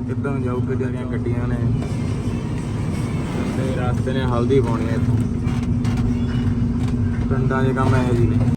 ਕਿੱਦਾਂ ਜਾਊ ਕਿੱਦਾਂ ਦੀਆਂ ਗੱਡੀਆਂ ਨੇ? ਤੇ ਰਸਤੇ ਨੇ ਹਲਦੀ ਪਾਉਣੀ ਇੱਥੋਂ। ਪਿੰਡਾਂ ਦੇ ਕੰਮ ਇਹੋ ਜਿਹੇ ਨੇ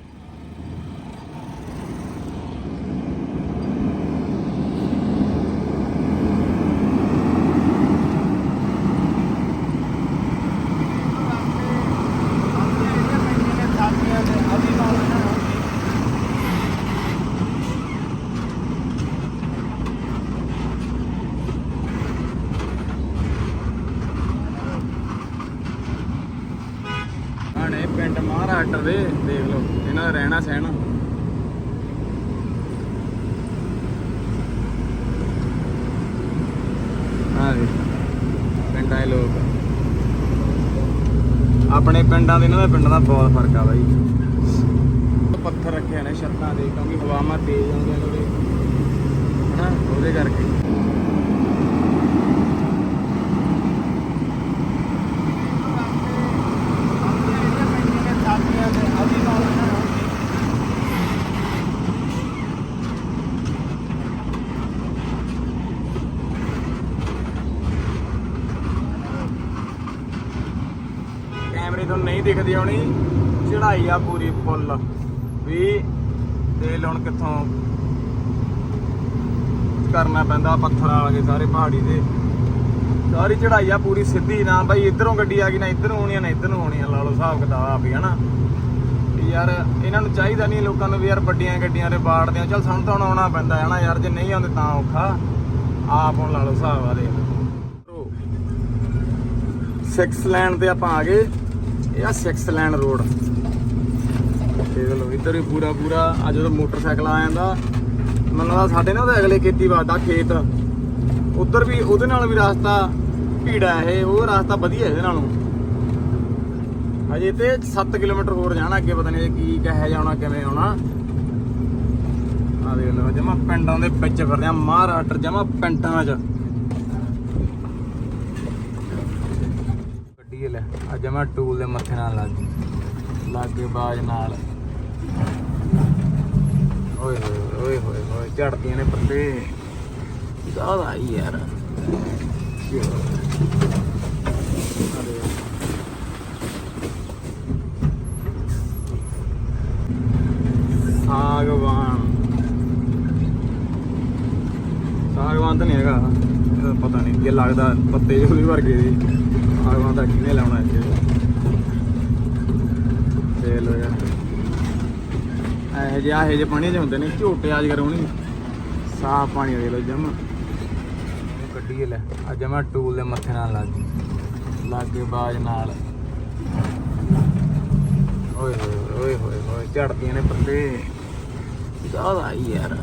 ਆਣੇ ਪਿੰਡ ਮਹਾਰਾਸ਼ਟਰ ਦੇ ਦੇਖ ਲਓ ਇਹਨਾਂ ਦਾ ਰਹਿਣਾ ਸਹਿਣਾ ਹਾਂ ਜੀ ਪਿੰਡਾਂ ਦੇ ਲੋਕ ਆਪਣੇ ਪਿੰਡਾਂ ਦੇ ਇਹਨਾਂ ਦੇ ਪਿੰਡਾਂ ਦਾ ਬਹੁਤ ਫ਼ਰਕ ਆ ਬਾਈ। ਪੱਥਰ ਰੱਖੇ ਨੇ ਛੱਤਾਂ ਦੇ, ਕਿਉਂਕਿ ਹਵਾਵਾਂ ਤੇਜ਼ ਆਉਂਦੀਆਂ ਨੇ ਉਹਦੇ ਹਨਾ? ਉਹਦੇ ਕਰਕੇ ਕੈਮਰੇ ਤੋਂ ਨਹੀਂ ਦਿਖਦੀ ਹੋਣੀ ਚੜਾਈ ਆ ਪੂਰੀ ਫੁੱਲ। ਵੀ ਤੇ ਹੁਣ ਕਿੱਥੋਂ ਕਰਨਾ ਪੈਂਦਾ ਪੱਥਰ ਆ ਸਾਰੇ ਪਹਾੜੀ ਦੇ। ਸਾਰੀ ਚੜਾਈ ਆ ਪੂਰੀ ਸਿੱਧੀ ਨਾ। ਬਾਈ ਇਧਰੋਂ ਗੱਡੀ ਆ ਗਈ, ਨਾ ਇਧਰੋਂ ਆਉਣੀ ਨਾ ਇਧਰੋਂ ਆਉਣੀ ਲਾ ਲਓ ਹਿਸਾਬ ਕਿਤਾਬ ਵੀ ਹਨਾ? ਯਾਰ ਇਹਨਾਂ ਨੂੰ ਚਾਹੀਦਾ ਨਹੀਂ ਲੋਕਾਂ ਨੂੰ ਵੀ ਯਾਰ ਵੱਡੀਆਂ ਗੱਡੀਆਂ ਦੇ ਬਾੜਦੇ ਆ ਚਲ ਸਾਨੂੰ ਤਾਂ ਹੁਣ ਆਉਣਾ ਪੈਂਦਾ ਹੈ ਯਾਰ ਜੇ ਨਹੀਂ ਆਉਂਦੇ ਤਾਂ ਔਖਾ। ਆਪ ਹੁਣ ਲਾ ਲਓ ਹਿਸਾਬ ਆ ਦੇ 6 ਲੈਨ ਤੇ ਆਪਾਂ ਆ ਗਏ। ਇਹ ਆ 6 ਲੈਨ ਰੋਡ ਦੇਖ ਲਓ, ਇੱਧਰ ਵੀ ਪੂਰਾ ਪੂਰਾ ਆ ਜਦੋਂ ਮੋਟਰਸਾਈਕਲ ਆ ਜਾਂਦਾ ਮੈਨੂੰ ਲੱਗਦਾ ਸਾਡੇ ਨਾ ਅਗਲੇ ਖੇਤੀਬਾੜੀ ਦਾ ਖੇਤ। ਉਧਰ ਵੀ ਉਹਦੇ ਨਾਲ ਵੀ ਰਸਤਾ ਭੀੜਾ ਇਹ, ਉਹ ਰਸਤਾ ਵਧੀਆ ਇਹਦੇ ਨਾਲੋਂ। ਹਜੇ ਤੇ 7 ਕਿਲੋਮੀਟਰ ਹੋਰ ਜਾਣਾ, ਅੱਗੇ ਪਤਾ ਨਹੀਂ ਕੀ ਕਹੇ ਜਾਣਾ ਕਿਵੇਂ ਆਉਣਾ। ਆ ਦੇਖ ਲਓ, ਜਮਾ ਪਿੰਡਾਂ ਦੇ ਵਿੱਚ ਫਿਰਦੇ ਆ, ਮਹਾਰਾਸ਼ਟਰ ਜਮਾ ਪਿੰਡਾਂ 'ਚ। ਗੱਡੀ ਲੈ ਆ ਜਮਾ ਟੂਲ ਦੇ ਮੱਥੇ ਨਾਲ ਲੱਗ ਗਈ। ਲਾਗੇ ਬਾਜ ਨਾਲ। ਓਏ ਹੋਏ ਓਏ ਹੋਏ ਹੋਏ ਝੜਦੀਆਂ ਨੇ ਪੱਤੇ ਜ਼ਿਆਦਾ ਹੀ ਯਾਰ। ਸਾਗਵਾਨ। ਸਾਗਵਾਨ ਤਾਂ ਨਹੀਂ ਹੈਗਾ। ਪਤਾ ਨਹੀਂ ਕੀ ਲੱਗਦਾ ਪੱਤੇ ਜਿਹੇ ਵਰਗੇ ਦੀ ਸਾਗਵਾਨ ਦਾ ਕਿਹਨੇ ਲਾਉਣਾ ਇੱਥੇ ਤੇ ਲੋ ਯਾਰ ਇਹ ਜਿਹੇ ਇਹ ਜਿਹੇ ਪਾਣੀ ਹੁੰਦੇ ਨੇ ਝੋਟੇ ਅੱਜ ਕਰਉਣੀ ਸਾਫ਼ ਪਾਣੀ ਦੇ ਲੋ ਜਮ। ਗੱਡੀ ਲੈ। ਆ ਜਮਾ ਟੂਲ ਦੇ ਮੱਥੇ ਨਾਲ ਲੱਗ ਗਈ ਲਾਗੇ ਬਾਜ ਨਾਲ। ਓਏ ਹੋਏ ਓਏ ਹੋਏ ਹੋਏ ਝੜਦੀਆਂ ਨੇ ਪੱਤੇ ਜ਼ਿਆਦਾ ਹੀ ਯਾਰ।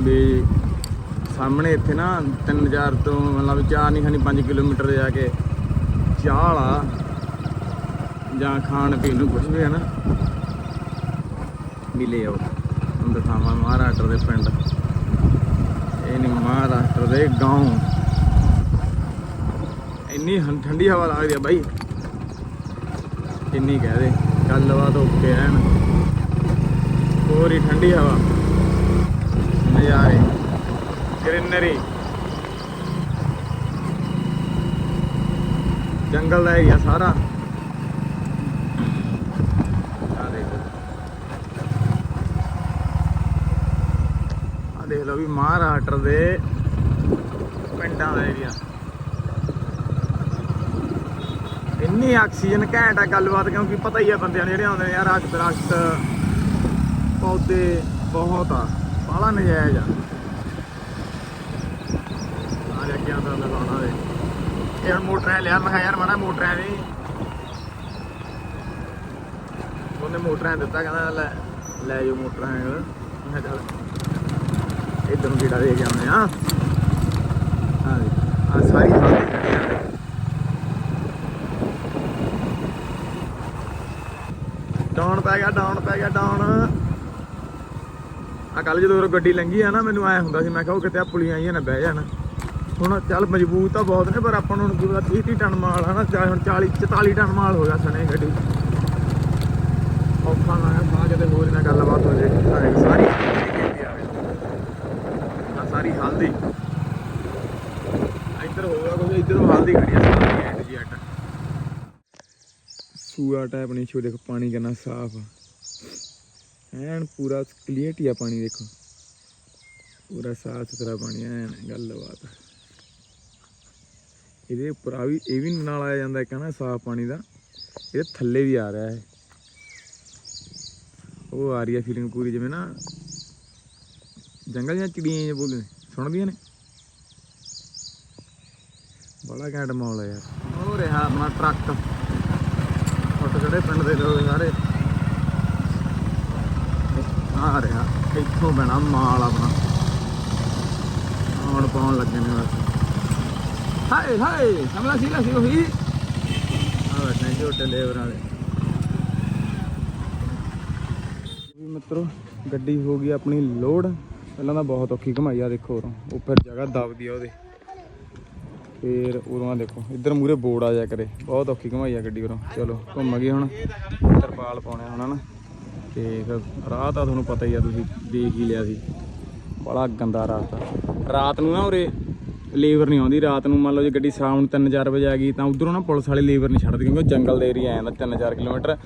ਵੀ ਸਾਹਮਣੇ ਇੱਥੇ ਨਾ 3000 ਤੋਂ ਮਤਲਬ 4 ਨਹੀਂ ਖਾਨੀ 5 ਕਿਲੋਮੀਟਰ ਜਾ ਕੇ ਚਾਹ ਆ ਜਾਂ ਖਾਣ ਪੀਣ ਨੂੰ ਕੁਝ ਵੀ ਹੈ ਨਾ ਮਿਲੇ ਆਓ ਹੁਣ ਦਿਖਾਵਾਂ ਮਹਾਰਾਸ਼ਟਰ ਦੇ ਪਿੰਡ ਇਹ ਨਹੀਂ ਮਹਾਰਾਸ਼ਟਰ ਦੇ گاؤں ਇੰਨੀ ਹੰ- ਠੰਡੀ ਹਵਾ ਲੱਗਦੀ ਆ ਬਾਈ ਕਿੰਨੀ ਕਹਿ ਦੇ ਗੱਲਬਾਤ ਓਕੇ ਐਨ ਪੂਰੀ ਠੰਡੀ ਹਵਾ ਨਜ਼ਾਰੇ ਗ੍ਰੀਨਰੀ। ਜੰਗਲ ਦਾ ਏਰੀਆ ਸਾਰਾ। ਆ ਦੇਖੋ ਆ ਦੇਖ ਲਓ ਵੀ ਮਹਾਰਾਸ਼ਟਰ ਦੇ ਪਿੰਡਾਂ ਦਾ ਏਰੀਆ ਇੰਨੀ ਆਕਸੀਜਨ ਘੈਂਟ ਆ ਗੱਲਬਾਤ, ਕਿਉਂਕਿ ਪਤਾ ਹੀ ਆ ਬੰਦਿਆਂ ਨੂੰ ਜਿਹੜੇ ਆਉਂਦੇ ਨੇ, ਯਾਰ ਅੱਗ ਦਰਖਤ ਪੌਦੇ ਬਹੁਤ ਆ, ਬਾਹਲਾ ਨਜਾਇਜ਼ ਆ। ਆ ਜਾ ਲਗਾਉਣਾ ਦੇ ਇਹ ਹੁਣ ਮੋਟਰਾਂ ਲਿਆ, ਮੈਂ ਕਿਹਾ ਯਾਰ ਮਾੜਾ ਮੋਟਰਾਂ ਦੀ ਉਹਨੇ ਮੋਟਰਾਂ ਦਿੱਤਾ, ਕਹਿੰਦਾ ਲੈ ਲੈ ਜਾਓ ਮੋਟਰਾਂ ਮੈਂ ਚੱਲ, ਇਧਰ ਨੂੰ ਜਿਹੜਾ ਦੇ ਕੇ ਆਉਂਦੇ ਆ ਆ ਆ ਸਾਰੀ ਥਾਂ ਤੇ ਖੜੀਆਂ ਡਾਊਨ ਪੈ ਗਿਆ, ਡਾਊਨ ਪੈ ਗਿਆ, ਡਾਊਨ। ਆ ਕੱਲ ਜਦੋਂ ਗੱਡੀ ਲੰਘੀ ਆ ਨਾ, ਮੈਨੂੰ ਐ ਹੁੰਦਾ ਸੀ, ਮੈਂ ਕਿਹਾ ਉਹ ਕਿਤੇ ਆ ਪੁਲੀਆਂ ਆਈਆਂ ਨਾ, ਬਹਿ ਜਾਣ। ਹੁਣ ਚੱਲ ਮਜ਼ਬੂਤ ਤਾਂ ਬਹੁਤ ਨੇ, ਪਰ ਆਪਾਂ ਨੂੰ ਹੁਣ ਕੀ 30 ਟਨ ਮਾਲ ਆ ਨਾ ਚਾਹੇ ਹੁਣ 40 44 ਟਨ ਮਾਲ ਹੋ ਗਿਆ ਸਣੇ ਗੱਡੀ। ਔਖਾ ਨਾ ਆ ਸਾਹ ਕਿਤੇ ਹੋਰ ਨਾ ਗੱਲਬਾਤ ਹੋ ਜੇ। ਸਾਰੀ ਆ ਸਾਰੀ ਹਲਦੀ। ਇੱਧਰ ਹੋਗਾ ਕੁਝ ਇੱਧਰੋਂ ਹਲਦੀ ਖੜੀ ਆ, ਸਾਰੀ ਐਂਡ ਜੀ ਅੱਟ ਸੂਆ ਟੈਪ ਨਹੀਂ ਛੋ ਦੇਖੋ, ਪਾਣੀ ਕਿੰਨਾ ਸਾਫ਼ ਐਨ ਪੂਰਾ ਕਲੀਅਰਟੀ ਆ ਪਾਣੀ, ਦੇਖੋ। ਪੂਰਾ ਸਾਫ਼ ਸੁਥਰਾ ਪਾਣੀ, ਐਨ ਗੱਲਬਾਤ। ਇਹਦੇ ਉੱਪਰ ਆ ਵੀ, ਇਹ ਵੀ ਨਾਲ ਆਇਆ ਜਾਂਦਾ ਇੱਕ ਨਾ ਸਾਫ਼ ਪਾਣੀ ਦਾ। ਇਹਦੇ ਥੱਲੇ ਵੀ ਆ ਰਿਹਾ ਹੈ ਉਹ ਆ ਰਹੀ ਹੈ ਫੀਲਿੰਗ ਪੂਰੀ, ਜਿਵੇਂ ਨਾ ਜੰਗਲ ਦੀਆਂ ਚਿੜੀਆਂ ਜਿਹੀਆਂ ਬੋਲਦੇ ਸੁਣਦੀਆਂ ਨੇ? ਬੜਾ ਘੈਂਟ ਮਾਹੌਲ ਹੈ ਯਾਰ। ਉਹ ਰਿਹਾ ਆਪਣਾ ਟਰੱਕ। ਛੋਟੇ ਛੋਟੇ ਪਿੰਡ ਦੇ ਲੋਕ ਸਾਰੇ। ਆ ਰਿਹਾ, ਇੱਥੋਂ ਬਣਾ ਮਾਲ ਆਪਣਾ। ਹੁਣ ਪਾਉਣ ਲੱਗੇ ਨੇ ਬਸ। ਹਾਏ ਹਾਏ ਹਮਲਾ ਸੀ ਸੀ ਉਹੀ ਆ ਬੈਠੇ ਛੋਟੇ ਲੇਬਰ ਵਾਲੇ। ਵੀ ਮਿੱਤਰੋ ਗੱਡੀ ਹੋ ਗਈ ਆਪਣੀ ਲੋਡ। ਪਹਿਲਾਂ ਤਾਂ ਬਹੁਤ ਔਖੀ ਘਮਾਈ ਆ ਦੇਖੋ ਉਰੋਂ। ਉੱਪਰ ਜਗ੍ਹਾ ਦਬਦੀ ਆ ਉਹਦੇ। ਫੇਰ ਉਰੋਂ ਆ ਦੇਖੋ ਇੱਧਰ ਮੂਰੇ ਬੋਰਡ ਆ ਜਾ ਕਰੇ। ਬਹੁਤ ਔਖੀ ਘਮਾਈ ਆ ਗੱਡੀ ਉਰੋਂ। ਚਲੋ ਘੁੰਮ ਗਈ ਹੁਣ। ਤਰਪਾਲ ਪਾਉਣੇ ਹੁਣ ਹਨਾ। ਤੇ ਫਿਰ ਰਾਹ ਤਾਂ ਤੁਹਾਨੂੰ ਪਤਾ ਹੀ ਆ ਤੁਸੀਂ ਦੇਖ ਹੀ ਲਿਆ ਸੀ। ਬੜਾ ਗੰਦਾ ਰਾਤ ਰਾਤ ਨੂੰ ਨਾ ਉਰੇ ਲੇਬਰ ਨਹੀਂ ਆਉਂਦੀ, ਰਾਤ ਨੂੰ ਮੰਨ ਲਓ ਜੇ ਗੱਡੀ ਸ਼ਾਮ ਨੂੰ 3-4 ਵਜੇ ਆ ਗਈ ਤਾਂ ਉਧਰੋਂ ਨਾ ਪੁਲਿਸ ਵਾਲੇ ਲੇਬਰ ਨਹੀਂ ਛੱਡਦੇ ਕਿਉਂਕਿ ਉਹ ਜੰਗਲ ਦੇ ਏਰੀਆ ਆ ਜਾਂਦਾ 3-4 ਕਿਲੋਮੀਟਰ।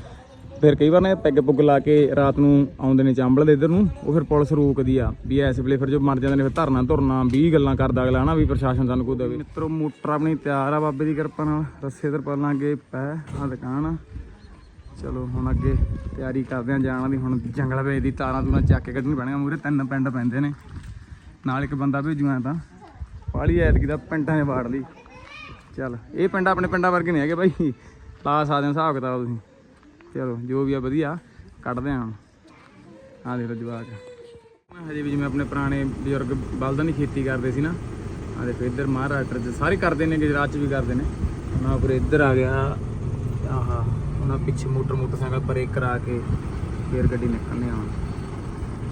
ਫਿਰ ਕਈ ਵਾਰ ਨਾ ਪੈਗ ਪੁੱਗ ਲਾ ਕੇ ਰਾਤ ਨੂੰ ਆਉਂਦੇ ਨੇ ਚਾਂਬਲ ਦੇ ਇੱਧਰ ਨੂੰ, ਉਹ ਫਿਰ ਪੁਲਿਸ ਰੋਕਦੀ ਆ ਵੀ ਇਸ ਵੇਲੇ ਫਿਰ ਜੋ ਮਰ ਜਾਂਦੇ ਨੇ ਫਿਰ ਧਰਨਾ ਧੁਰਨਾ 20 ਗੱਲਾਂ ਕਰਦਾ ਅਗਲਾ ਨਾ ਵੀ ਪ੍ਰਸ਼ਾਸਨ ਸਾਨੂੰ ਕੋਈ ਦੇਵੇ। ਮਿੱਤਰੋ, ਮੋਟਰ ਆਪਣੀ ਤਿਆਰ ਆ ਬਾਬੇ ਦੀ ਕਿਰਪਾ ਨਾਲ, ਰੱਸੇ ਤਰਪਾਲਾਂ ਅੱਗੇ ਪੈ ਆ ਦੁਕਾਨ। ਆ ਚਲੋ, ਹੁਣ ਅੱਗੇ ਤਿਆਰੀ ਕਰਦੇ ਆ ਜਾਣ ਦੀ, ਹੁਣ ਜੰਗਲ ਵੇਚ ਦੀ, ਤਾਰਾਂ ਤੂਰਾਂ ਚੱਕ ਕੇ ਕੱਢਣੀ ਪੈਣੀਆਂ ਮੂਰੇ ਤਿੰਨ ਪਿੰਡ ਪੈਂਦੇ ਨੇ। ਨਾਲ ਇੱਕ ਬੰਦਾ ਭੇਜੂਗਾ ਤਾਂ। ਵਾਲੀ ਐਤਕੀ ਦਾ ਪਿੰਡਾਂ ਨੇ ਵਾੜ ਲਈ। ਚੱਲ, ਇਹ ਪਿੰਡ ਆਪਣੇ ਪਿੰਡਾਂ ਵਰਗੇ ਨਹੀਂ ਹੈਗੇ ਬਾਈ। ਲਾ ਸਕਦੇ ਹੋ ਹਿਸਾਬ ਕਿਤਾਬ ਤੁਸੀਂ। ਚਲੋ, ਜੋ ਵੀ ਆ ਵਧੀਆ, ਕੱਢਦੇ ਹਾਂ ਹੁਣ। ਆ ਦੇਖ ਲਓ ਜਵਾਕ। ਮੈਂ ਹਜੇ ਵੀ ਜਿਵੇਂ ਆਪਣੇ ਪੁਰਾਣੇ ਬਜ਼ੁਰਗ ਬਲਦਾਂ ਦੀ ਖੇਤੀ ਕਰਦੇ ਸੀ ਨਾ ਆ ਦੇਖੋ ਇੱਧਰ ਮਹਾਰਾਸ਼ਟਰ 'ਚ ਸਾਰੇ ਕਰਦੇ ਨੇ, ਗੁਜਰਾਤ 'ਚ ਵੀ ਕਰਦੇ ਨੇ। ਉਹਨਾਂ ਫਿਰ ਇੱਧਰ ਆ ਗਿਆ, ਆਹਾ ਉਹਨਾਂ ਪਿੱਛੇ ਮੋਟਰ ਮੋਟਰਸਾਈਕਲ ਬ੍ਰੇਕ ਕਰਾ ਕੇ ਫੇਰ ਗੱਡੀ ਨਿਕਲਨੇ ਆਉਣ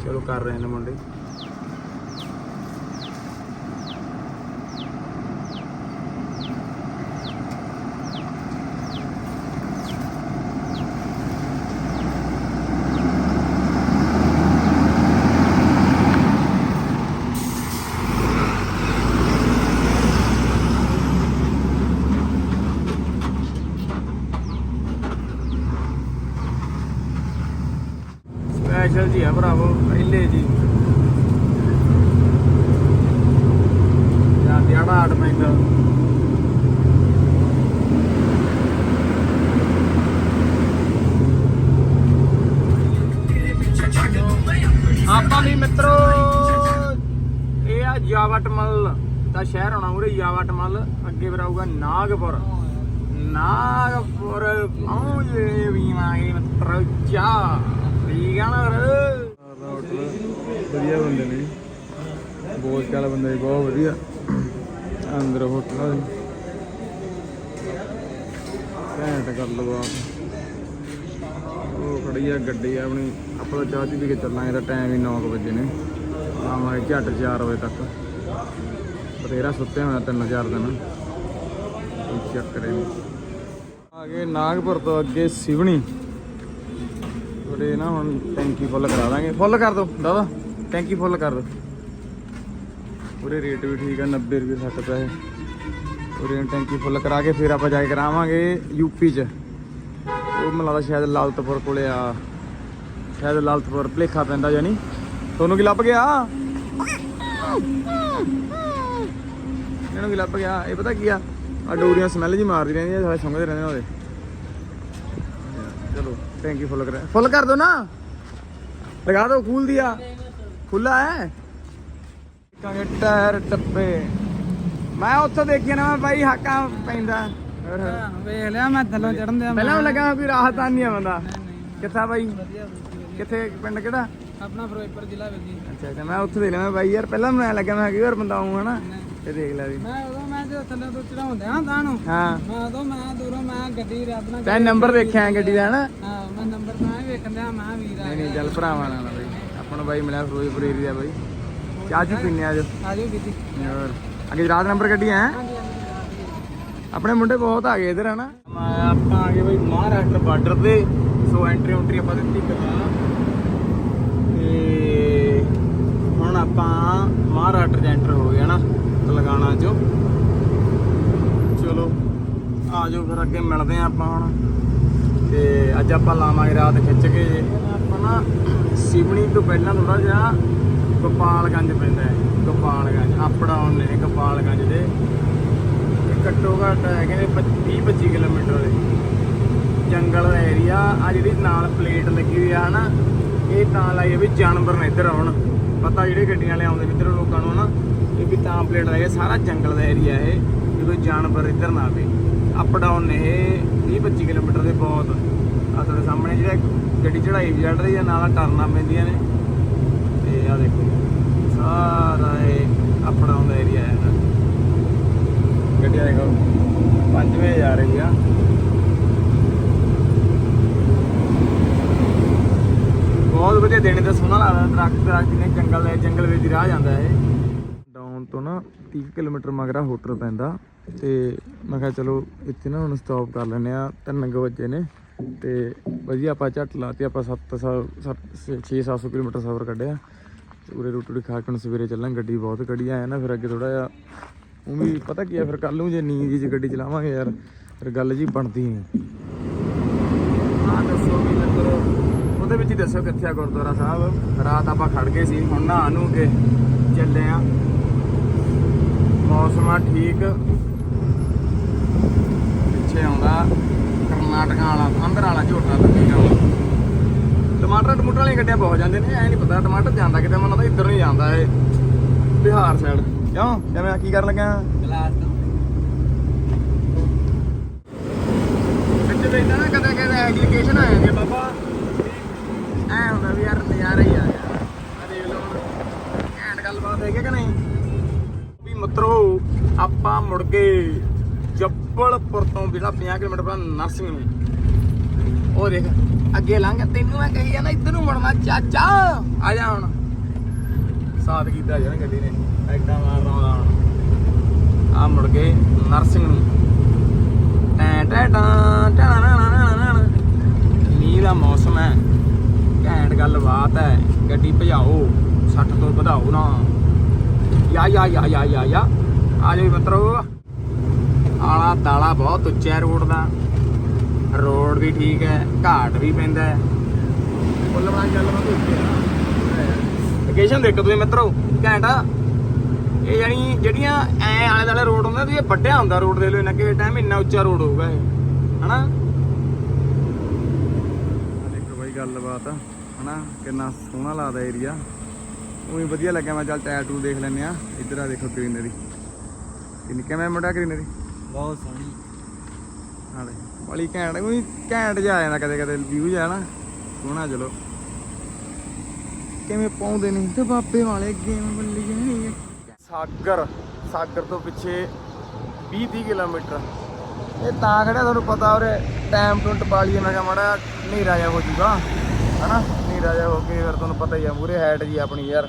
ਚਲੋ ਕਰ ਰਹੇ ਨੇ ਮੁੰਡੇ। ਸਪੈਸ਼ਲ ਆ ਭਰਾਵੋ ਪਹਿਲੇ ਜੀ। ਜਾਂ ਦਿਹਾੜਾ ਆਟ ਪੈਂਦਾ ਆਪਾਂ ਵੀ ਮਿੱਤਰੋ, ਇਹ ਆ ਜਾਵਟਮਲ ਦਾ ਸ਼ਹਿਰ ਹੋਣਾ ਉਰੇ ਜਾਵਟਮਲ ਅੱਗੇ ਫਿਰ ਆਊਗਾ ਨਾਗਪੁਰ। ਨਾਗਪੁਰ ਆਉਂਦੇ ਵੀ ਮਾਗੇ ਮਿੱਤਰੋ ਜਾ ਠੀਕ ਆ ਨਾ ਵਧੀਆ ਬੰਦੇ ਨੇ ਬੋਝ ਕਾਲਾ ਬੰਦਾ ਜੀ, ਬਹੁਤ ਵਧੀਆ। ਅੰਦਰ ਹੋਟਲ ਘੈਂਟ ਕਰ ਲਵਾ ਉਹ ਖੜੀ ਆ ਗੱਡੀ ਆਪਣੀ। ਆਪਾਂ ਤਾਂ ਚਾਹ ਚੁ ਪੀ ਕੇ ਚੱਲਾਂਗੇ ਤਾਂ ਟਾਈਮ ਹੀ 9 ਵਜੇ ਨੇ। ਆਵਾਂਗੇ ਝੱਟ 4 ਵਜੇ ਤੱਕ। ਬਥੇਰਾ ਸੁੱਤੇ ਹੋਇਆ ਤਿੰਨ ਚਾਰ ਦਿਨ। ਕੋਈ ਚੱਕਰ ਆ ਗਏ ਨਾਗਪੁਰ ਤੋਂ ਅੱਗੇ ਸਿਵਣੀ। ਉਹਦੇ ਨਾ ਹੁਣ ਟੈਂਕੀ ਫੁੱਲ ਕਰਾ ਦਾਂਗੇ। ਫੁੱਲ ਕਰ ਦੋ ਦਾਦਾ। ਟੈਂਕੀ ਫੁੱਲ ਕਰ ਦੋ। ਪੂਰੇ ਰੇਟ ਵੀ ਠੀਕ ਆ 90 ਰੁਪਏ 60 ਪੈਸੇ। ਪੂਰੇ ਟੈਂਕੀ ਫੁੱਲ ਕਰਾ ਕੇ ਫਿਰ ਆਪਾਂ ਜਾ ਕੇ ਕਰਾਵਾਂਗੇ ਯੂਪੀ ਚ। ਉਹ ਮੈਨੂੰ ਸ਼ਾਇਦ ਲਾਲਤਪੁਰ ਕੋਲੇ ਆ। ਸ਼ਾਇਦ ਲਾਲਤਪੁਰ ਭਲੇਖਾ ਪੈਂਦਾ ਜਾਨੀ ਤੁਹਾਨੂੰ ਕੀ ਲੱਭ ਗਿਆ? ਇਹਨੂੰ ਕੀ ਲੱਭ ਗਿਆ? ਇਹ ਪਤਾ ਕੀ ਆ? ਆ ਡੋਰੀਆਂ ਸਮੈਲ ਜੀ ਮਾਰਦੀ ਰਹਿੰਦੀਆਂ ਸਾਰੇ ਸੁੰਘਦੇ ਰਹਿੰਦੇ ਨੇ ਉਹਦੇ। ਚਲੋ ਟੈਂਕੀ ਫੁੱਲ ਕਰ ਫੁੱਲ ਕਰ ਦੋ ਨਾ। ਲਗਾ ਦੋ ਖੂਲ ਦਿਆ ਖੁੱਲਾ ਹੈ? ਕਾਂਗੇ ਟਾਇਰ ਟੱਪੇ। ਮੈਂ ਉੱਥੋਂ ਦੇਖਿਆ ਨਾ ਮੈਂ ਬਾਈ ਹਾਕਾਂ ਪੈਂਦਾ। ਹੋਰ। ਹੋਰ। ਵੇਖ ਲਿਆ ਮੈਂ ਥੱਲੋਂ ਚੜਨ ਦਿਆ ਪਹਿਲਾਂ ਮੈਨੂੰ ਲੱਗਾ ਕੋਈ ਰਾਹਤ ਆ ਨਹੀਂ ਆ ਬੰਦਾ। ਕਿੱਥਾ ਬਾਈ? ਕਿੱਥੇ ਪਿੰਡ ਕਿਹੜਾ? ਆਪਣਾ ਫਿਰੋਜ਼ਪੁਰ ਜ਼ਿਲ੍ਹਾ ਵੇਖੀ ਅੱਛਾ ਅੱਛਾ ਮੈਂ ਉੱਥੇ ਦੇ ਲਿਆ ਮੈਂ ਬਾਈ ਯਾਰ ਪਹਿਲਾਂ ਮੈਨੂੰ ਐਂ ਲੱਗਾ ਮੈਂ ਕਿ ਯਾਰ ਬੰਦਾ ਆਉਂ ਹਨਾ? ਤੇ ਦੇਖ ਲੈ ਵੀ। ਮੈਂ ਉਦੋਂ ਮੈਂ ਜਦੋਂ ਥੱਲੇ ਤੋਂ ਚੜਾਉਂਦੇ ਆ ਤਾਂ ਨੂੰ। ਹਾਂ। ਮੈਂ ਉਦੋਂ ਮੈਂ ਦੂਰੋਂ ਮੈਂ ਗੱਡੀ ਰੱਬ ਨਾਲ ਤੈਂ ਨੰਬਰ ਦੇਖਿਆ ਗੱਡੀ ਦਾ ਹਨਾ? ਹਾਂ ਮੈਂ ਨੰਬਰ ਤਾਂ ਹੀ ਵੇਖਣ ਦਿਆ ਮੈਂ ਵੀਰ ਆ ਨਹੀਂ ਨਹੀਂ ਚੱਲ ਭਰਾਵਾਂ ਨਾਲ ਬਾਈ। ਆਪਾਂ ਨੂੰ ਬਾਈ ਮਿਲਿਆ ਫਿਰੋਜ਼ਪੁਰ ਏਰੀਆ ਬਾਈ। ਚਾਹ ਚੂ ਪੀਨੇ ਆ ਜੋ ਆਜੋ ਕੀਤੀ ਹੋਰ। ਅੱਗੇ ਰਾਤ ਨੰਬਰ ਗੱਡੀ ਹੈ? ਆਪਣੇ ਮੁੰਡੇ ਬਹੁਤ ਆ ਗਏ ਇਧਰ ਹਨਾ? ਆਪਾਂ ਆ ਗਏ ਬਈ ਮਹਾਰਾਸ਼ਟਰ ਬਾਰਡਰ ਤੇ। ਸੋ ਐਂਟਰੀ ਐਂਟਰੀ ਆਪਾਂ ਦਿੱਤੀ ਕਰਾ ਤੇ। ਆਪਾਂ ਮਹਾਰਾਸ਼ਟਰ ਜੈਂਟਰ ਹੋ ਗਏ ਨਾ ਤਲਗਾਣਾ ਚੋਂ। ਚਲੋ ਆ ਜਾਓ ਫਿਰ ਅੱਗੇ ਮਿਲਦੇ ਆ ਆਪਾਂ ਹੁਣ। ਤੇ ਅੱਜ ਆਪਾਂ ਲਾਵਾਂਗੇ ਰਾਤ ਖਿੱਚ ਕੇ। ਜੇ ਨਾ ਸਿਵਣੀ ਤੋਂ ਪਹਿਲਾਂ ਥੋੜਾ ਜਿਹਾ ਗੋਪਾਲਗੰਜ ਪੈਂਦਾ ਹੈ, ਗੋਪਾਲਗੰਜ ਅਪ ਡਾਊਨ ਨੇ ਗੋਪਾਲਗੰਜ ਦੇ। ਘੱਟੋ ਘੱਟ ਹੈਗੇ ਨੇ 20 25 ਕਿਲੋਮੀਟਰ ਦੇ। ਜੰਗਲ ਦਾ ਏਰੀਆ ਆ ਜਿਹੜੀ ਨਾਲ ਪਲੇਟ ਲੱਗੀ ਹੋਈ ਆ ਨਾ ਇਹ ਤਾਂ ਲਾਈ ਵੀ ਜਾਨਵਰ ਨੇ ਇੱਧਰ ਆਉਣ। ਪਤਾ ਜਿਹੜੇ ਗੱਡੀਆਂ ਵਾਲੇ ਆਉਂਦੇ ਇੱਧਰ ਲੋਕਾਂ ਨੂੰ, ਹਨਾ ਇਹ ਵੀ ਤਾਂ ਪਲੇਟ ਲਾਈ ਆ, ਸਾਰਾ ਜੰਗਲ ਦਾ ਏਰੀਆ ਇਹ ਕੋਈ ਜਾਨਵਰ ਇੱਧਰ ਨਾ ਆਵੇ। ਅਪ ਡਾਊਨ ਨੇ ਇਹ 20 25 ਕਿਲੋਮੀਟਰ ਦੇ ਬਹੁਤ। ਆ ਤੁਹਾਡੇ ਸਾਹਮਣੇ ਜਿਹੜਾ ਗੱਡੀ ਚੜਾਈ ਵੀ ਚੜ ਰਹੀ ਆ ਨਾਲ ਟਰਨਾਂ ਪੈਂਦੀਆਂ ਨੇ। ਤੇ ਆ ਦੇਖੋ, ਸਾਰਾ ਇਹ ਅਪ ਡਾਊਨ ਦਾ ਏਰੀਆ ਹੈ ਇਹਦਾ ਗੱਡੀਆਂ ਦੇਖੋ ਪੰਜਵੇਂ ਜਾ ਰਹੀ ਆ। ਬਹੁਤ ਵਧੀਆ ਦਿਨ ਦਾ ਸੋਹਣਾ ਲੱਗਦਾ ਦਰਖਤ ਦਰਖਤ ਨੇ ਜੰਗਲ ਹੈ, ਜੰਗਲ ਵਿੱਚ ਦੀ ਰਾਹ ਜਾਂਦਾ ਹੈ ਡਾਊਨ ਤੋਂ ਨਾ 30 ਕਿਲੋਮੀਟਰ ਮਗਰਾ ਹੋਟਲ ਪੈਂਦਾ ਤੇ ਮੈਂ ਕਿਹਾ ਚਲੋ ਇੱਥੇ ਨਾ ਹੁਣ ਸਟਾਪ ਕਰ ਲੈਨੇ ਆ 3 ਵਜੇ ਨੇ। ਤੇ ਵਧੀਆ ਆਪਾਂ ਝੱਟ ਲਾਤੀ, ਆਪਾਂ 7 6 700 ਕਿਲੋਮੀਟਰ ਸਫ਼ਰ ਕੱਢਿਆ। ਤੇ ਉਰੇ ਰੋਟੀ ਰੋਟੀ ਖਾ ਕੇ ਹੁਣ ਸਵੇਰੇ ਚੱਲਾਂ ਗੱਡੀ ਬਹੁਤ ਕੜੀ ਆਇਆ ਨਾ ਫਿਰ ਅੱਗੇ ਥੋੜਾ ਜਿਹਾ ਉਹ ਵੀ ਪਤਾ ਕੀ ਆ, ਫਿਰ ਕੱਲ ਨੂੰ ਜੇ ਨੀਂਦ ਜੀ 'ਚ ਗੱਡੀ ਚਲਾਵਾਂਗੇ ਯਾਰ, ਫਿਰ ਗੱਲ ਜੀ ਬਣਦੀ ਨਹੀਂ ਹਾਂ ਦੱਸੋ ਵੀ ਮਿੱਤਰੋ ਉਹਦੇ ਵਿੱਚ ਹੀ ਦੱਸੋ ਕਿੱਥੇ ਆ ਗੁਰਦੁਆਰਾ ਸਾਹਿਬ? ਰਾਤ ਆਪਾਂ ਖੜ ਗਏ ਸੀ, ਹੁਣ ਨਾ ਨੂੰ ਕੇ ਚੱਲੇ ਆ। ਮੌਸਮ ਆ ਠੀਕ। ਪਿੱਛੇ ਆਉਂਦਾ। ਕਰਨਾਟਕਾ ਵਾਲਾ ਅੰਦਰ ਵਾਲਾ ਝੋਟਾ ਤੱਕੀ ਜਾਉਂਦਾ ਟਮਾਟਰ ਟਮੂਟਰ ਵਾਲੀਆਂ ਗੱਡੀਆਂ ਬਹੁਤ ਜਾਂਦੇ ਨੇ ਐ ਨਹੀਂ ਪਤਾ ਟਮਾਟਰ ਜਾਂਦਾ ਕਿਤੇ ਮੈਨੂੰ ਲੱਗਦਾ ਇੱਧਰ ਨਹੀਂ ਜਾਂਦਾ ਇਹ ਬਿਹਾਰ ਸਾਈਡ ਕਿਉਂ? ਕਿਵੇਂ ਕੀ ਕਰਨ ਲੱਗਾ ਗਲਾਸ ਤੋਂ ਵਿੱਚ ਨਾ ਕਦੇ ਕਦੇ ਐਪਲੀਕੇਸ਼ਨ ਆ ਜਾਂਦੀ ਬਾਬਾ। ਐ ਹੁੰਦਾ ਵੀ ਯਾਰ ਨਜ਼ਾਰਾ ਹੀ ਆ ਗਿਆ। ਆ ਦੇਖ ਲਓ ਹੁਣ ਘੈਂਟ ਗੱਲਬਾਤ ਹੈ ਕਿ ਨਹੀਂ? ਵੀ ਮਿੱਤਰੋ ਆਪਾਂ ਮੁੜ ਗਏ। ਜੱਬਲਪੁਰ ਤੋਂ ਜਿਹੜਾ 50 ਕਿਲੋਮੀਟਰ ਪਹਿਲਾਂ ਨਰਸਿੰਗ ਨੂੰ। ਉਹ ਦੇਖ, ਅੱਗੇ ਲੰਘ, ਤੈਨੂੰ ਮੈਂ ਕਹੀ ਜਾਂਦਾ, ਇੱਧਰ ਨੂੰ ਮੁੜਨਾ, ਚਾਚਾ, ਆ ਜਾ ਹੁਣ। ਸਾਥ ਕੀਤਾ ਜਣਾ ਗੱਡੀ ਨੇ ਐਕਟਾ ਮਾਰਨਾ ਉਹਦਾ ਆ ਮੁੜ ਗਏ ਨਰਸਿੰਗ ਨੂੰ। ਟੈਂ ਟੈਂ, ਟਾਂ ਟਾਂ ਨਾ ਨਾ ਨਾ ਨਾ ਮੀਂਹ ਦਾ ਮੌਸਮ ਹੈ। ਘੈਂਟ ਗੱਲਬਾਤ ਹੈ। ਗੱਡੀ ਭਜਾਓ 60 ਤੋਂ ਵਧਾਓ ਨਾ। ਯਾ ਯਾ ਯਾ ਯਾ ਯਾ ਯਾ। ਆ ਜਾਓ ਮਿੱਤਰੋ ਆਲਾ ਦਾਲਾ ਬਹੁਤ ਉੱਚਾ ਹੈ ਰੋਡ ਦਾ। ਰੋਡ ਵੀ ਠੀਕ ਹੈ ਘਾਟ ਵੀ ਪੈਂਦਾ ਹੈ। ਫੁੱਲ ਬਣਾ ਚੱਲ ਮੈਂ ਉੱਤੇ ਲੋਕੇਸ਼ਨ ਦੇਖੋ ਤੁਸੀਂ ਮਿੱਤਰੋ ਘੈਂਟ ਇਹ ਜਾਨੀ ਜਿਹੜੀਆਂ ਐ ਆਲੇ ਦਾਲੇ ਰੋਡ ਹੁੰਦੇ ਤੇ ਇਹ ਵੱਡਿਆ ਹੁੰਦਾ ਰੋਡ ਦੇ ਲੋ ਇਹਨਾਂ ਕਿ ਟਾਈਮ ਇੰਨਾ ਉੱਚਾ ਰੋਡ ਹੋਊਗਾ ਇਹ ਹਨਾ? ਦੇਖੋ ਬਾਈ ਗੱਲਬਾਤ ਹਨਾ? ਕਿੰਨਾ ਸੋਹਣਾ ਲੱਗਦਾ ਏਰੀਆ ਉਹੀ ਵਧੀਆ ਲੱਗਿਆ ਮੈਂ ਚੱਲ ਟਾਇਰ ਟੂ ਦੇਖ ਲੈਨੇ ਆ ਇੱਧਰ ਆ ਦੇਖੋ ਗ੍ਰੀਨਰੀ ਕਿੰਨੀ ਕਿਵੇਂ ਮੁੰਡਾ ਗ੍ਰੀਨਰੀ ਬਹੁਤ ਸੋਹਣੀ। ਹਾਲੇ ਬੜੀ ਘੈਂਟ, ਉਹੀ ਘੈਂਟ ਜਿਹਾ ਜਾਂਦਾ ਕਦੇ ਕਦੇ ਵਿਊ ਜਿਹਾ ਨਾ। ਸੋਹਣਾ ਚਲੋ। ਕਿਵੇਂ ਪਾਉਂਦੇ ਨੇ? ਤੇ ਬਾਬੇ ਵਾਲੇ ਗੇਮ ਬੱਲੀ ਗਏ ਸਾਗਰ ਸਾਗਰ ਤੋਂ ਪਿੱਛੇ 20 30 ਕਿਲੋਮੀਟਰ। ਇਹ ਤਾਂ ਖੜਿਆ, ਤੁਹਾਨੂੰ ਪਤਾ ਉਰੇ ਟਾਈਮ ਟੁੰਟ ਪਾ ਮੈਂ ਕਿਹਾ ਮਾੜਾ ਹਨੇਰਾ ਜਿਹਾ ਹੋ ਜੂਗਾ। ਹਨਾ? ਹਨੇਰਾ ਜਿਹਾ ਹੋ ਕੇ ਫਿਰ ਤੁਹਾਨੂੰ ਪਤਾ ਹੀ ਆ ਮੂਰੇ ਹੈਟ ਜੀ ਆਪਣੀ ਯਾਰ।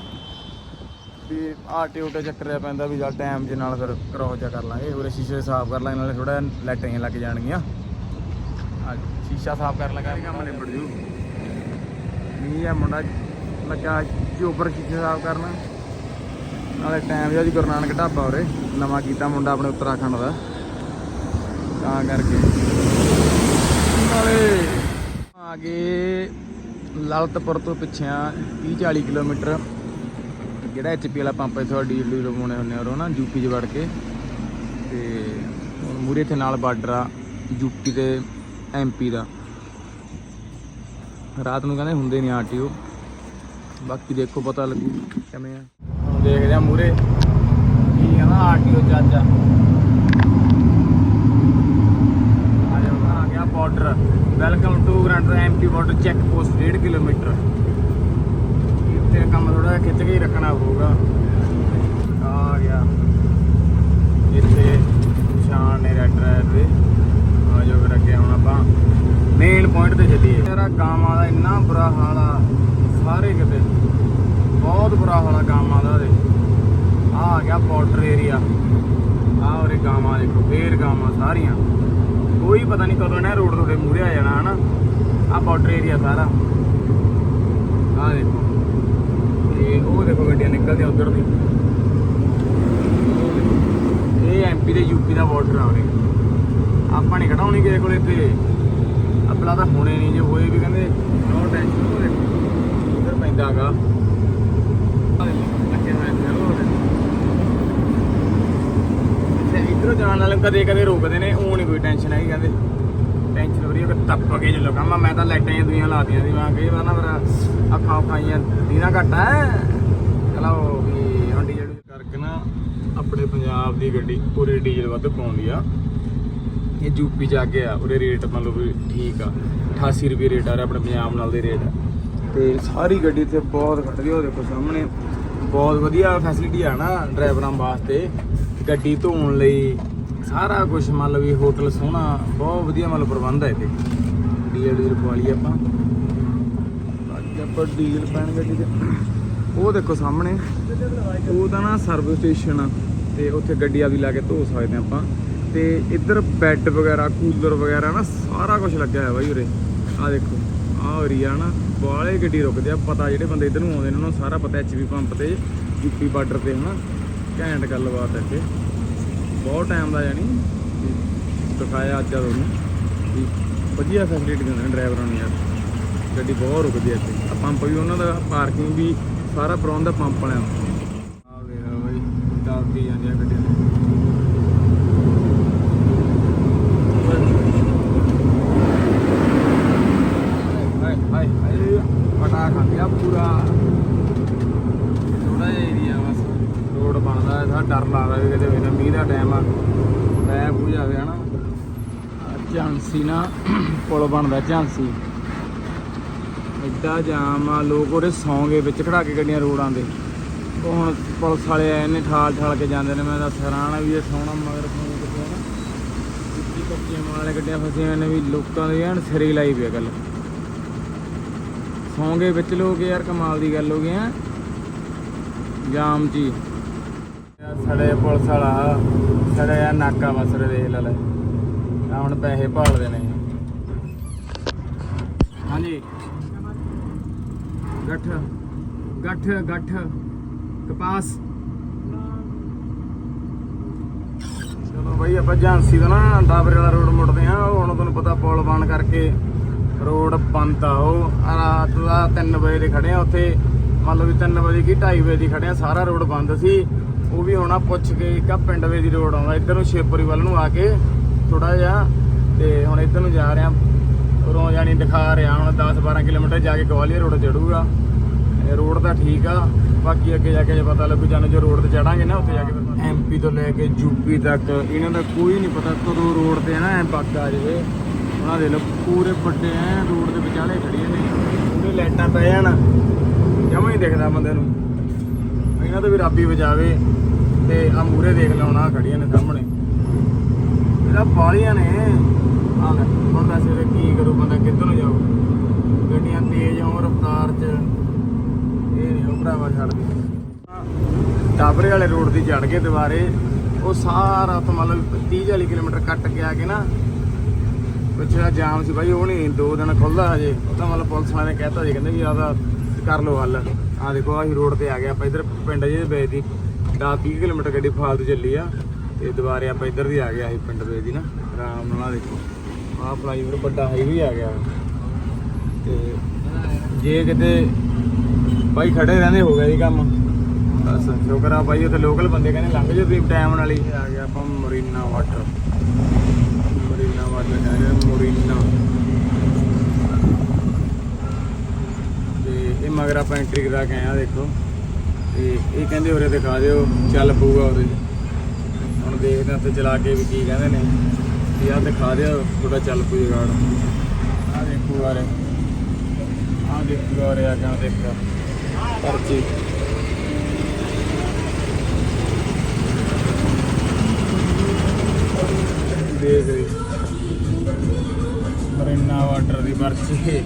ਵੀ ਆਰਟੀਓ ਤੇ ਚੱਕਰ ਜਿਹਾ ਪੈਂਦਾ ਵੀ ਜਾਂ ਟਾਈਮ ਦੇ ਨਾਲ ਫਿਰ ਕ੍ਰੋਸ ਜਾ ਕਰ ਲਾਂਗੇ। ਉਰੇ ਸ਼ੀਸ਼ੇ ਸਾਫ਼ ਕਰ ਲਾਂਗੇ ਨਾਲੇ ਥੋੜਾ ਲਾਈਟਾਂ ਲੱਗ ਜਾਣਗੀਆਂ। ਆ ਸ਼ੀਸ਼ਾ ਸਾਫ਼ ਕਰਨ ਲੱਗਾ। ਕੰਮ ਨਿਬੜ ਜੂ। ਮੀਂਹ ਆ ਮੁੰਡਾ ਲੱਗਾ ਜੀ ਉੱਪਰ ਸ਼ੀਸ਼ੇ ਸਾਫ਼ ਕਰਨ। ਨਾਲੇ ਟਾਈਮ ਜਿਹਾ ਜੀ ਗੁਰੂ ਨਾਨਕ ਢਾਬਾ ਉਰੇ। ਨਵਾਂ ਕੀਤਾ ਮੁੰਡਾ ਆਪਣੇ ਉੱਤਰਾਖੰਡ ਦਾ। ਤਾਂ ਕਰਕੇ। ਨਾਲੇ ਆ ਗਏ ਲਲਤਪੁਰ ਤੋਂ ਪਿੱਛਿਆਂ 30 40 ਕਿਲੋਮੀਟਰ। ਜਿਹੜਾ ਐਚਪੀ ਵਾਲਾ ਪੰਪ ਇੱਥੇ ਡੀਲ ਡੀਲ ਲਵਾਉਣੇ ਹੁੰਦੇ ਆ ਉਹ ਨਾ ਯੂਪੀ 'ਚ ਵੜ ਕੇ। ਤੇ ਹੁਣ ਮੂਰੇ ਇੱਥੇ ਨਾਲ ਬਾਰਡਰ ਆ ਯੂਪੀ ਤੇ ਐਮਪੀ ਦਾ। ਰਾਤ ਨੂੰ ਕਹਿੰਦੇ ਹੁੰਦੇ ਨਹੀਂ ਆਰਟੀਓ ਬਾਕੀ ਦੇਖੋ ਪਤਾ ਲੱਗੂ ਕਿਵੇਂ ਆ। ਹੁਣ ਦੇਖਦੇ ਆ ਮੂਰੇ ਕੀ ਕਹਿੰਦਾ ਆਰਟੀਓ ਚਾਚਾ ਆ। ਆ ਗਿਆ border welcome to grand MP border check post 1.5 kilometre. ਇੱਥੇ ਕੰਮ ਥੋੜਾ ਜਿਹਾ ਖਿੱਚ ਕੇ ਹੀ ਰੱਖਣਾ ਪਊਗਾ। ਆ ਗਿਆ। ਇੱਥੇ ਨਿਸ਼ਾਨ ਨੇ ਰੈਡ ਰਾਇਰ ਦੇ। ਆ ਜੋ ਫਿਰ ਅੱਗੇ ਹੁਣ ਆਪਾਂ ਮੇਨ ਪੁਆਇੰਟ ਤੇ ਚੱਲੀਏ। ਯਾਰਾ ਗਾਵਾਂ ਦਾ ਇੰਨਾ ਬੁਰਾ ਹਾਲ ਆ, ਸਾਰੇ ਕਿਤੇ। ਬਹੁਤ ਬੁਰਾ ਹਾਲ ਆ ਗਾਵਾਂ ਦਾ ਦੇ। ਆ ਆ ਗਿਆ ਬਾਰਡਰ ਏਰੀਆ ਆ ਉਰੇ ਗਾਵਾਂ ਦੇਖੋ, ਫੇਰ ਗਾਵਾਂ ਸਾਰੀਆਂ। ਕੋਈ ਪਤਾ ਨਹੀਂ ਕਦੋਂ ਨਾ ਰੋਡ ਤੁਹਾਡੇ ਮੂਹਰੇ ਆ ਜਾਣਾ, ਹਨਾ? ਆ ਬਾਰਡਰ ਏਰੀਆ ਸਾਰਾ। ਆ ਦੇਖੋ। ਤੇ ਉਹ ਦੇਖੋ ਗੱਡੀਆਂ ਨਿਕਲਦੀਆਂ ਉਧਰ ਦੀ। ਇਹ ਐਮਪੀ ਤੇ ਯੂਪੀ ਦਾ ਬਾਰਡਰ ਆ ਉਰੇ। ਆਪਾਂ ਨਹੀਂ ਕਢਾਉਣੀ ਕਿਸੇ ਕੋਲੇ ਤੇ ਆਪਣਾ ਤਾਂ ਹੋਣੇ ਨਹੀਂ ਜੇ ਹੋਏ ਵੀ ਕਹਿੰਦੇ ਨੋ ਟੈਨਸ਼ਨ ਉਹ ਉਧਰ ਪੈਂਦਾਗਾ ਇਧਰੋਂ ਜਾਣ ਵਾਲੇ ਕਦੇ ਕਦੇ ਰੋਕਦੇ ਨੇ, ਉਹ ਨਹੀਂ ਕੋਈ ਟੈਨਸ਼ਨ ਹੈਗੀ ਕਹਿੰਦੇ। ਟੈਨਸ਼ਨ ਹੋ ਰਹੀ ਹੈ ਕਿ ਟੱਪ ਕੇ ਚੱਲੋ ਕੰਮ ਮੈਂ ਤਾਂ ਲਾਈਟਾਂ ਜਾਂ ਦੁਨੀਆਂ ਲਾਤੀਆਂ ਸੀ, ਮੈਂ ਕਈ ਵਾਰ ਨਾ ਮੇਰਾ ਅੱਖਾਂ ਉਖਾਈਆਂ, ਦੀਨਾ ਘੱਟ ਹੈ। ਚਲੋ ਵੀ ਹੁਣ ਜਿਹੜੀ ਕਰਕੇ ਨਾ ਆਪਣੇ ਪੰਜਾਬ ਦੀ ਗੱਡੀ ਪੂਰੇ ਡੀਜ਼ਲ ਵੱਧ ਪਾਉਂਦੀ ਆ। ਇਹ ਯੂਪੀ ਜਾ ਕੇ ਆ, ਉਹਦੇ ਰੇਟ ਮਤਲਬ ਠੀਕ ਆ। 88 ਰੁਪਏ ਰੇਟ ਆ ਰਿਹਾ ਆਪਣੇ ਪੰਜਾਬ ਨਾਲ ਦੇ ਰੇਟ। ਤੇ ਸਾਰੀ ਗੱਡੀ ਤੇ ਬਹੁਤ ਘੱਟਦੀ ਉਹ ਦੇਖੋ ਸਾਹਮਣੇ, ਬਹੁਤ ਵਧੀਆ ਫੈਸਿਲਿਟੀ ਆ ਨਾ, ਡਰਾਈਵਰਾਂ ਵਾਸਤੇ। ਗੱਡੀ ਧੋਣ ਲਈ ਸਾਰਾ ਕੁਝ ਮਤਲਬ ਲਓ ਵੀ ਹੋਟਲ ਸੋਹਣਾ, ਬਹੁਤ ਵਧੀਆ ਮਤਲਬ ਪ੍ਰਬੰਧ ਹੈ ਇੱਥੇ। ਡੀਜ਼ਲ ਡੀਜ਼ਲ ਪਵਾ ਲਈ ਆਪਾਂ। ਬਾਕੀ ਆਪਾਂ ਡੀਜ਼ਲ ਪੈਣ ਗੱਡੀ ਤੇ ਉਹ ਦੇਖੋ ਸਾਹਮਣੇ, ਉਹ ਤਾਂ ਨਾ ਸਰਵਿਸ ਸਟੇਸ਼ਨ ਆ, ਤੇ ਉੱਥੇ ਗੱਡੀਆਂ ਵੀ ਲਾ ਕੇ ਧੋ ਸਕਦੇ ਹਾਂ ਆਪਾਂ। ਤੇ ਇੱਧਰ ਬੈੱਡ ਵਗੈਰਾ ਕੂਲਰ ਵਗੈਰਾ ਨਾ ਸਾਰਾ ਕੁਝ ਲੱਗਿਆ ਹੋਇਆ ਬਾਈ ਉਰੇ। ਆ ਦੇਖੋ ਆ ਏਰੀਆ ਨਾ ਬਾਲੇ ਗੱਡੀ ਰੁਕਦੇ ਆ। ਪਤਾ ਜਿਹੜੇ ਬੰਦੇ ਇੱਧਰ ਨੂੰ ਆਉਂਦੇ ਨੇ, ਉਹਨਾਂ ਨੂੰ ਸਾਰਾ ਪਤਾ ਐਚਪੀ ਪੰਪ ਤੇ ਯੂਪੀ ਬਾਰਡਰ ਤੇ ਹਨਾ। ਘੈਂਟ ਗੱਲਬਾਤ ਹੈ ਇੱਥੇ। ਬਹੁਤ ਟਾਈਮ ਦਾ ਯਾਨੀ ਦਿਖਾਇਆ ਅੱਜ ਆ ਤੁਹਾਨੂੰ ਵੀ ਵਧੀਆ ਫੈਸਿਲਿਟੀ ਦਿੰਦੇ ਨੇ ਡਰਾਈਵਰਾਂ ਨੂੰ ਯਾਰ। ਗੱਡੀ ਬਹੁਤ ਰੁਕਦੀ ਹੈ ਇੱਥੇ। ਪੰਪ ਵੀ ਉਹਨਾਂ ਦਾ ਪਾਰਕਿੰਗ ਵੀ, ਸਾਰਾ ਪ੍ਰਬੰਧ ਆ ਪੰਪ ਵਾਲਿਆਂ ਦਾ। ਆ ਵੇਖ ਬਈ ਦਾਬੀ ਜਾਂਦੀਆਂ ਗੱਡੀਆਂ ਹਾਏ ਹਾਏ ਹਾਏ ਪਟਾ ਖਾਂਦਿਆ ਪੂਰਾ। ਥੋੜਾ ਜਿਹਾ ਏਰੀਆ ਰੋਡ ਬਣਦਾ ਹੈ ਥਾ ਡਰ ਲੱਗਦਾ ਵੀ ਕਿਤੇ ਵੇਲੇ ਮੀਂਹ ਦਾ ਟਾਈਮ ਆ। ਪੈ ਪੂ ਜਾਵੇ ਹਨਾ ਝਾਂਸੀ ਨਾ, ਪੁਲ ਬਣਦਾ ਝਾਂਸੀ। ਐਡਾ ਜਾਮ ਆ, ਲੋਕ ਉਹਦੇ ਸੌਂਗੇ ਵਿੱਚ ਖੜਾ ਕੇ ਗੱਡੀਆਂ ਰੋਡਾਂ ਦੇ ਉਹ ਹੁਣ ਪੁਲਿਸ ਵਾਲੇ ਆਏ ਨੇ, ਠਾਲ ਠਾਲ ਕੇ ਜਾਂਦੇ ਨੇ, ਮੈਂ ਤਾਂ ਹੈਰਾਨ ਆ ਵੀ ਇਹ ਸੌਣਾ ਮਗਰ ਫੋਨ ਕਿਤੇ ਨਾ। ਜਿੱਤੀ ਕੱਚੀਆਂ ਮਾਲ ਵਾਲੇ ਗੱਡੀਆਂ ਫਸੀਆਂ ਹੋਈਆਂ ਨੇ ਵੀ ਲੋਕਾਂ ਦੇ ਐਨ ਸਿਰੇ ਹੀ ਲਾਈ ਪਿਆ ਗੱਲ। ਸੌਂਗੇ ਵਿੱਚ ਲੋਕ ਯਾਰ ਕਮਾਲ ਦੀ ਗੱਲ ਹੋ ਗਈ ਆ ਜਾਮ ਜੀ ਸੜੇ ਪੁਲਿਸ ਵਾਲਾ ਸੜਿਆ ਨਾਕਾ ਵਸਰੇ ਦੇਖ ਲੈ ਲੈ। ਆਹ ਹੁਣ ਪੈਸੇ ਭਾਲਦੇ ਨੇ। ਹਾਂਜੀ। ਗੱਠ ਗੱਠ ਗੱਠ। ਕਪਾਸ। ਚਲੋ ਬਈ ਆਪਾਂ ਝਾਂਸੀ ਦਾ ਨਾ ਡਾਬਰੇ ਵਾਲਾ ਰੋਡ ਮੁੜਦੇ ਆ। ਹੁਣ ਤੁਹਾਨੂੰ ਪਤਾ ਪੁਲ ਬਣ ਕਰਕੇ ਰੋਡ ਬੰਦ ਆ ਉਹ। ਰਾਤ ਦਾ 3 ਵਜੇ ਦੇ ਖੜੇ ਆ ਉੱਥੇ। ਮੰਨ ਲਓ ਵੀ 3 ਵਜੇ ਕੀ 2:30 ਵਜੇ ਦੀ ਖੜੇ ਆ। ਸਾਰਾ ਰੋਡ ਬੰਦ ਸੀ। ਉਹ ਵੀ ਹੁਣ ਆ ਪੁੱਛ ਕੇ ਇੱਕ ਆ ਪਿੰਡ ਵੇ ਦੀ ਰੋਡ ਆਉਂਦਾ ਇੱਧਰ ਨੂੰ ਸ਼ੇਪੁਰੀ ਵੱਲ ਨੂੰ ਆ ਕੇ ਥੋੜਾ ਜਿਹਾ ਤੇ ਹੁਣ ਇੱਧਰ ਨੂੰ ਜਾ ਰਿਹਾ ਉਰੋਂ ਜਾਨੀ ਦਿਖਾ ਰਿਹਾ ਹੁਣ 10 12 ਕਿਲੋਮੀਟਰ ਜਾ ਕੇ ਗਵਾਲੀਅਰ ਰੋਡ ਚੜੂਗਾ। ਇਹ ਰੋਡ ਤਾਂ ਠੀਕ ਆ ਬਾਕੀ ਅੱਗੇ ਜਾ ਕੇ ਜੇ ਪਤਾ ਲੱਗੂ ਜਾਨੂੰ ਜੋ ਰੋਡ ਤੇ ਚੜਾਂਗੇ ਨਾ ਉੱਥੇ ਜਾ ਕੇ ਫਿਰ ਐਮਪੀ ਤੋਂ ਲੈ ਕੇ ਯੂਪੀ ਤੱਕ ਇਹਨਾਂ ਦਾ ਕੋਈ ਨਹੀਂ ਪਤਾ ਕਦੋਂ ਰੋਡ ਤੇ ਨਾ ਐ ਪੱਕ ਆ ਜਾਵੇ। ਉਹਨਾਂ ਦੇ ਲੋ ਪੂਰੇ ਵੱਡੇ ਐ ਰੋਡ ਦੇ ਵਿਚਾਲੇ ਖੜੀਆਂ ਨੇ। ਉਹਨੇ ਲਾਈਟਾਂ ਪੈ ਜਾਣ ਜਮਾਂ ਹੀ ਦਿਖਦਾ ਬੰਦੇ ਨੂੰ। ਇਹਨਾਂ ਤੋਂ ਵੀ ਰੱਬੀ ਵਜਾਵੇ। ਤੇ ਆ ਮੂਰੇ ਦੇਖ ਲਾਉਣਾ ਖੜੀਆਂ ਨੇ ਸਾਹਮਣੇ। ਇਹਦਾ ਬਾਲੀਆਂ ਨੇ। ਆ ਲੈ, ਹੁਣ ਦੱਸ ਇਹਦਾ ਕੀ ਕਰੂ ਬੰਦਾ, ਕਿੱਧਰ ਨੂੰ ਜਾਊ? ਗੱਡੀਆਂ ਤੇਜ਼ ਹੋਣ, ਰਫ਼ਤਾਰ 'ਚ। ਇਹ ਨਹੀਂ ਉਹ ਛੱਡਦੀ ਡਾਬਰੇ ਵਾਲੇ ਰੋਡ ਦੀ ਚੜ ਗਏ ਦੁਬਾਰੇ। ਉਹ ਸਾਰਾ ਤੋਂ ਮਤਲਬ 30 40 ਕਿਲੋਮੀਟਰ ਕੱਟ ਕੇ ਆ ਕੇ ਨਾ ਪੁੱਛਿਆ ਜਾਮ ਸੀ ਬਾਈ, ਉਹ ਨਹੀਂ ਦੋ ਦਿਨ ਖੁੱਲਦਾ ਹਜੇ। ਉਹ ਤਾਂ ਮਤਲਬ ਪੁਲਿਸ ਵਾਲਿਆਂ ਨੇ ਕਹਿਤਾ ਜੀ ਕਹਿੰਦੇ ਵੀ ਆਦਾ ਕਰ ਲੋ ਹੱਲ। ਆ ਦੇਖੋ, ਆਹੀ ਰੋਡ ਤੇ ਆ ਗਿਆ। ਆਪਾਂ ਇਧਰ ਪਿੰਡ ਜਿਹਦੇ ਵੇ 10 30 ਕਿਲੋਮੀਟਰ ਗੱਡੀ ਫਾਲਤੂ ਚੱਲੀ ਆ ਤੇ ਦੁਬਾਰੇ ਆਪਾਂ ਇੱਧਰ ਦੀ ਆ ਗਿਆ ਇਹ ਪਿੰਡ ਵੇ ਦੀ ਨਾ, ਆਰਾਮ ਨਾਲ ਦੇਖੋ। ਆਹ ਫਲਾਈਓਵਰ ਵੱਡਾ ਹਾਈਵੇ ਆ ਗਿਆ। ਤੇ ਜੇ ਕਿਤੇ ਬਾਈ ਖੜੇ ਰਹਿੰਦੇ ਹੋ ਗਿਆ ਜੀ ਕੰਮ, ਬਸ ਸ਼ੁਕਰ ਆ ਬਾਈ, ਉੱਥੇ ਲੋਕਲ ਬੰਦੇ ਕਹਿੰਦੇ ਲੰਘ ਜਾਓ ਤੁਸੀਂ ਟਾਈਮ ਨਾਲ ਹੀ। ਆ ਗਿਆ ਆਪਾਂ ਮਰੀਨਾ ਵਾਟਰ ਮਰੀਨਾ ਵਾਟਰ ਆ ਗਿਆ ਮਰੀਨਾ। ਤੇ ਇਹ ਮਗਰ ਆਪਾਂ ਐਂਟਰੀ ਕਰਾ ਕੇ ਆਏ ਆ ਦੇਖੋ। ਤੇ ਇਹ ਕਹਿੰਦੇ ਉਰੇ ਦਿਖਾ ਦਿਓ, ਚੱਲ ਪਊਗਾ ਉਰੇ। ਹੁਣ ਦੇਖਦੇ ਹਾਂ ਉੱਥੇ ਚਲਾ ਕੇ ਵੀ ਕੀ ਕਹਿੰਦੇ ਨੇ। ਵੀ ਆਹ ਦਿਖਾ ਦਿਓ ਤੁਹਾਡਾ ਚੱਲ ਪੂ ਜਗਾੜ। ਆ ਦੇਖੋ ਆਰੇ ਆ ਦੇਖੋ ਆਰੇ ਆ ਗਿਆ ਦੇਖੋ। ਪਰਚੀ। ਦੇਖ ਰਹੀ ਮਰੀਨਾ ਵਾਟਰ ਦੀ ਪਰਚੀ।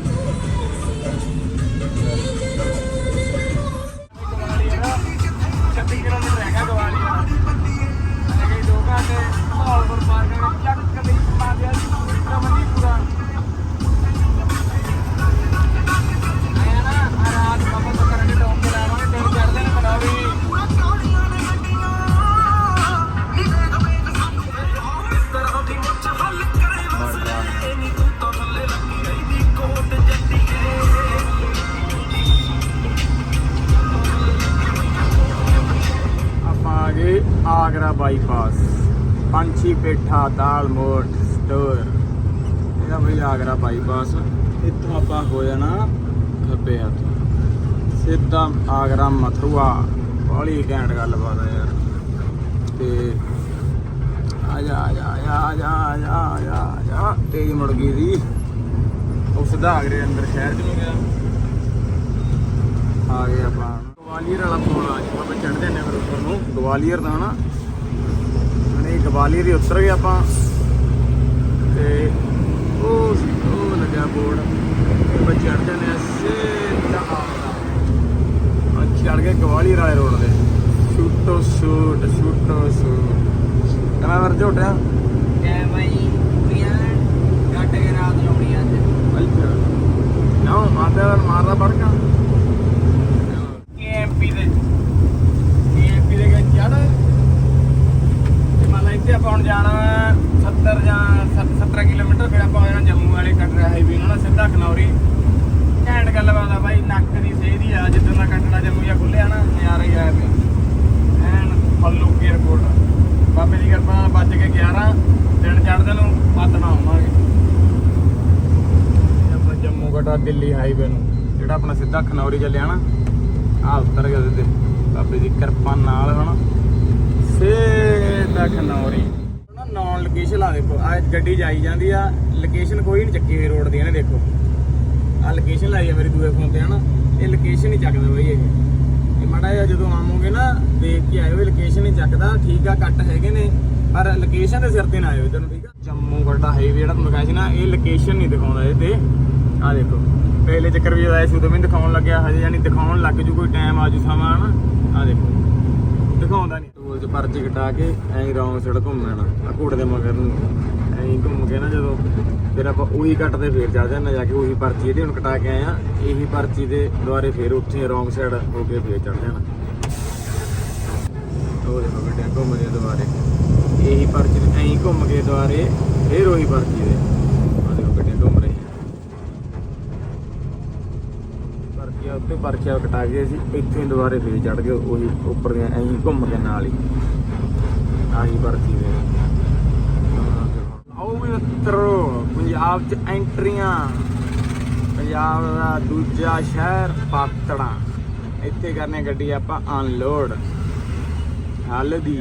ਬਾਈਪਾਸ ਪੰਛੀ ਪੇਠਾ, ਦਾਲ ਮੋੜ, ਸਟੋਰ। ਇਹਦਾ ਬਈ ਆਗਰਾ ਬਾਈਪਾਸ ਇੱਥੋਂ ਆਪਾਂ ਹੋ ਜਾਣਾ ਖੱਬੇ ਹੱਥ। ਸਿੱਧਾ ਆਗਰਾ ਮਥੁਰਾ। ਬੜੀ ਘੈਂਟ ਗੱਲਬਾਤ ਆ ਯਾਰ। ਤੇ ਆ ਜਾ ਆ ਜਾ ਆ ਜਾ ਆ ਜਾ ਆ ਜਾ ਆ ਜਾ ਤੇਜ਼ ਮੁੜ ਗਈ ਸੀ। ਉਹ ਸਿੱਧਾ ਆਗਰੇ ਅੰਦਰ ਸ਼ਹਿਰ ਚ ਨੂੰ ਗਿਆ। ਆ ਗਏ ਆਪਾਂ। ਗਵਾਲੀਅਰ ਵਾਲਾ ਪੁਲ ਆ ਜੀ ਆਪਾਂ ਚੜ੍ਹਦੇ ਨੇ ਫਿਰ ਉੱਪਰ ਨੂੰ। ਗਵਾਲੀਅਰ ਦਾ ਨਾ ਗਵਾਲੀਅਰ ਹੀ ਉਤਰ ਗਏ ਆਪਾਂ। ਤੇ ਉਹ ਉਹ ਲੱਗਿਆ ਬੋਰਡ। ਆਪਾਂ ਚੜ੍ਹਦੇ ਨੇ ਸਿੱਧਾ ਆਗਰਾ ਅੱਜ ਚੜ੍ਹ ਗਏ ਗਵਾਲੀਅਰ ਵਾਲੇ ਰੋਡ ਤੇ। ਸ਼ੂਟੋ ਸ਼ੂਟ ਸ਼ੂਟੋ ਸ਼ੂਟ ਕਮਾ ਵਰ ਝੋਟਿਆ ਕੈ ਬਾਈ ਕੁੜੀਆਂ ਘੱਟ ਕੇ ਰਾਤ ਕੁੜੀਆਂ ਤੇ ਅੱਛਾ। ਨਾ ਮਾਰਦਾ ਮਾਰਦਾ ਬੜਕਾ ਕੇਐਮਪੀ ਦੇ। ਕੇਐਮਪੀ ਦੇ ਚੜ ਤੇ ਆਪਾਂ ਹੁਣ ਜਾਣਾ 70 ਜਾਂ 70 ਕਿਲੋਮੀਟਰ, ਫਿਰ ਆਪਾਂ ਜਾਣਾ ਜੰਮੂ ਵਾਲੇ ਕਟਰਾ ਹਾਈਵੇ ਨਾਲ ਸਿੱਧਾ ਖਨੌਰੀ। ਘੈਂਟ ਗੱਲਬਾਤ ਆ ਬਾਈ, ਨੱਕ ਦੀ ਸੇਧੀ ਆ, ਜਿੱਦਾਂ ਦਾ ਕਟੜਾ ਜੰਮੂ ਜਾਂ ਖੁੱਲਿਆ ਨਾ, ਨਜ਼ਾਰਾ ਹੀ ਆਇਆ ਪਿਆ ਐਨ ਫੱਲੂ ਕੀ ਬਾਬੇ ਦੀ ਕਿਰਪਾ ਨਾਲ ਵੱਜ ਕੇ 11 ਦਿਨ ਚੜਦੇ ਨੂੰ ਪਾਤਣਾ ਆਵਾਂਗੇ। ਆਪਾਂ ਜੰਮੂ ਕਟੜਾ ਦਿੱਲੀ ਹਾਈਵੇ ਨੂੰ, ਜਿਹੜਾ ਆਪਣਾ ਸਿੱਧਾ ਖਨੌਰੀ ਚੱਲਿਆ ਨਾ ਆ ਉਤਰ ਗਿਆ ਤੇ। ਬਾਬੇ ਦੀ ਕਿਰਪਾ ਨਾਲ, ਹਨਾ। ਸਿੱਧਾ ਖਨੌਰੀ ਨਾ ਨੌਨ ਲੋਕੇਸ਼ਨ ਆ ਦੇਖੋ ਆ ਗੱਡੀ ਜਾਈ ਜਾਂਦੀ ਆ ਲੋਕੇਸ਼ਨ ਕੋਈ ਨਹੀਂ ਚੱਕੀ ਹੋਈ ਰੋਡ ਦੀ, ਇਹਨੇ ਦੇਖੋ। ਆ ਲੋਕੇਸ਼ਨ ਲਾਈ ਆ ਮੇਰੀ ਦੂਏ ਫੋਨ ਤੇ, ਹਨਾ। ਇਹ ਲੋਕੇਸ਼ਨ ਹੀ ਚੱਕਦਾ ਬਈ ਇਹ। ਇਹ ਮਾੜਾ ਜਿਹਾ ਜਦੋਂ ਆਵੋਗੇ ਨਾ, ਦੇਖ ਕੇ ਆਇਓ ਇਹ ਲੋਕੇਸ਼ਨ ਹੀ ਚੱਕਦਾ, ਠੀਕ ਆ ਕੱਟ ਹੈਗੇ ਨੇ, ਪਰ ਲੋਕੇਸ਼ਨ ਦੇ ਸਿਰ ਤੇ ਨਾ ਆਇਓ ਤੈਨੂੰ ਠੀਕ ਆ। ਜੰਮੂ ਵੱਡਾ ਹਾਈਵੇ ਜਿਹੜਾ ਤੁਹਾਨੂੰ ਕਿਹਾ ਸੀ ਨਾ, ਇਹ ਲੋਕੇਸ਼ਨ ਨਹੀਂ ਦਿਖਾਉਂਦਾ ਇਹ ਤੇ। ਆ ਦੇਖੋ, ਪਹਿਲੇ ਚੱਕਰ ਵੀ ਆਇਆ ਸੀ, ਉਦੋਂ ਵੀ ਦਿਖਾਉਣ ਲੱਗਿਆ, ਹਜੇ ਯਾਨੀ ਦਿਖਾਉਣ ਲੱਗ ਜੂ, ਕੋਈ ਟਾਈਮ ਆਜੂ ਸਮਾਂ, ਹਨਾ। ਆ ਦੇਖੋ। ਦਿਖਾਉਂਦਾ ਨਹੀਂ ਟੂਲ ਚ ਪਰਚੀ ਕਟਾ ਕੇ ਐਂ ਰੌਂਗ ਸਾਈਡ ਘੁੰਮ ਲੈਣਾ। ਆ ਘੋੜੇ ਦੇ ਮਗਰ ਨੂੰ ਐਂ ਘੁੰਮ ਕੇ ਨਾ ਜਦੋਂ ਫਿਰ ਆਪਾਂ ਉਹੀ ਕੱਟਦੇ ਫੇਰ ਚੜ ਜਾਂਦੇ ਜਾ ਕੇ ਉਹੀ ਪਰਚੀ ਜਿਹੜੀ ਹੁਣ ਕਟਾ ਕੇ ਆਏ ਆ, ਇਹੀ ਪਰਚੀ ਦੇ ਦੁਆਰੇ ਫੇਰ ਉੱਥੇ ਰੌਂਗ ਸਾਈਡ ਹੋ ਕੇ ਫੇਰ ਚੜ ਜਾਣਾ। ਉਹ ਦੇਖੋ ਗੱਡੀਆਂ ਘੁੰਮ ਦੁਆਰੇ। ਇਹੀ ਪਰਚੀ ਦੇ, ਐਂ ਘੁੰਮ ਕੇ ਦੁਆਰੇ, ਫੇਰ ਉਹੀ ਪਰਚੀ ਦੇ। ਉੱਤੇ ਪਰਚੀਆਂ ਕਟਾ ਕੇ ਅਸੀਂ ਇੱਥੇ ਹੀ ਦੁਬਾਰੇ ਫੇਰ ਚੜ ਗਏ ਉਹੀ ਉੱਪਰ ਦੀਆਂ ਐਂ ਹੀ ਘੁੰਮ ਕੇ ਨਾਲ ਹੀ। ਆਹੀ ਪਰਚੀ ਦੇ। ਆਓ ਵੀ ਮਿੱਤਰੋ ਪੰਜਾਬ ਚ ਐਂਟਰੀਆਂ। ਪੰਜਾਬ ਦਾ ਦੂਜਾ ਸ਼ਹਿਰ ਪਾਤੜਾਂ। ਇੱਥੇ ਕਰਨੇ ਗੱਡੀ ਆਪਾਂ ਅਨਲੋਡ ਹੱਲ ਦੀ।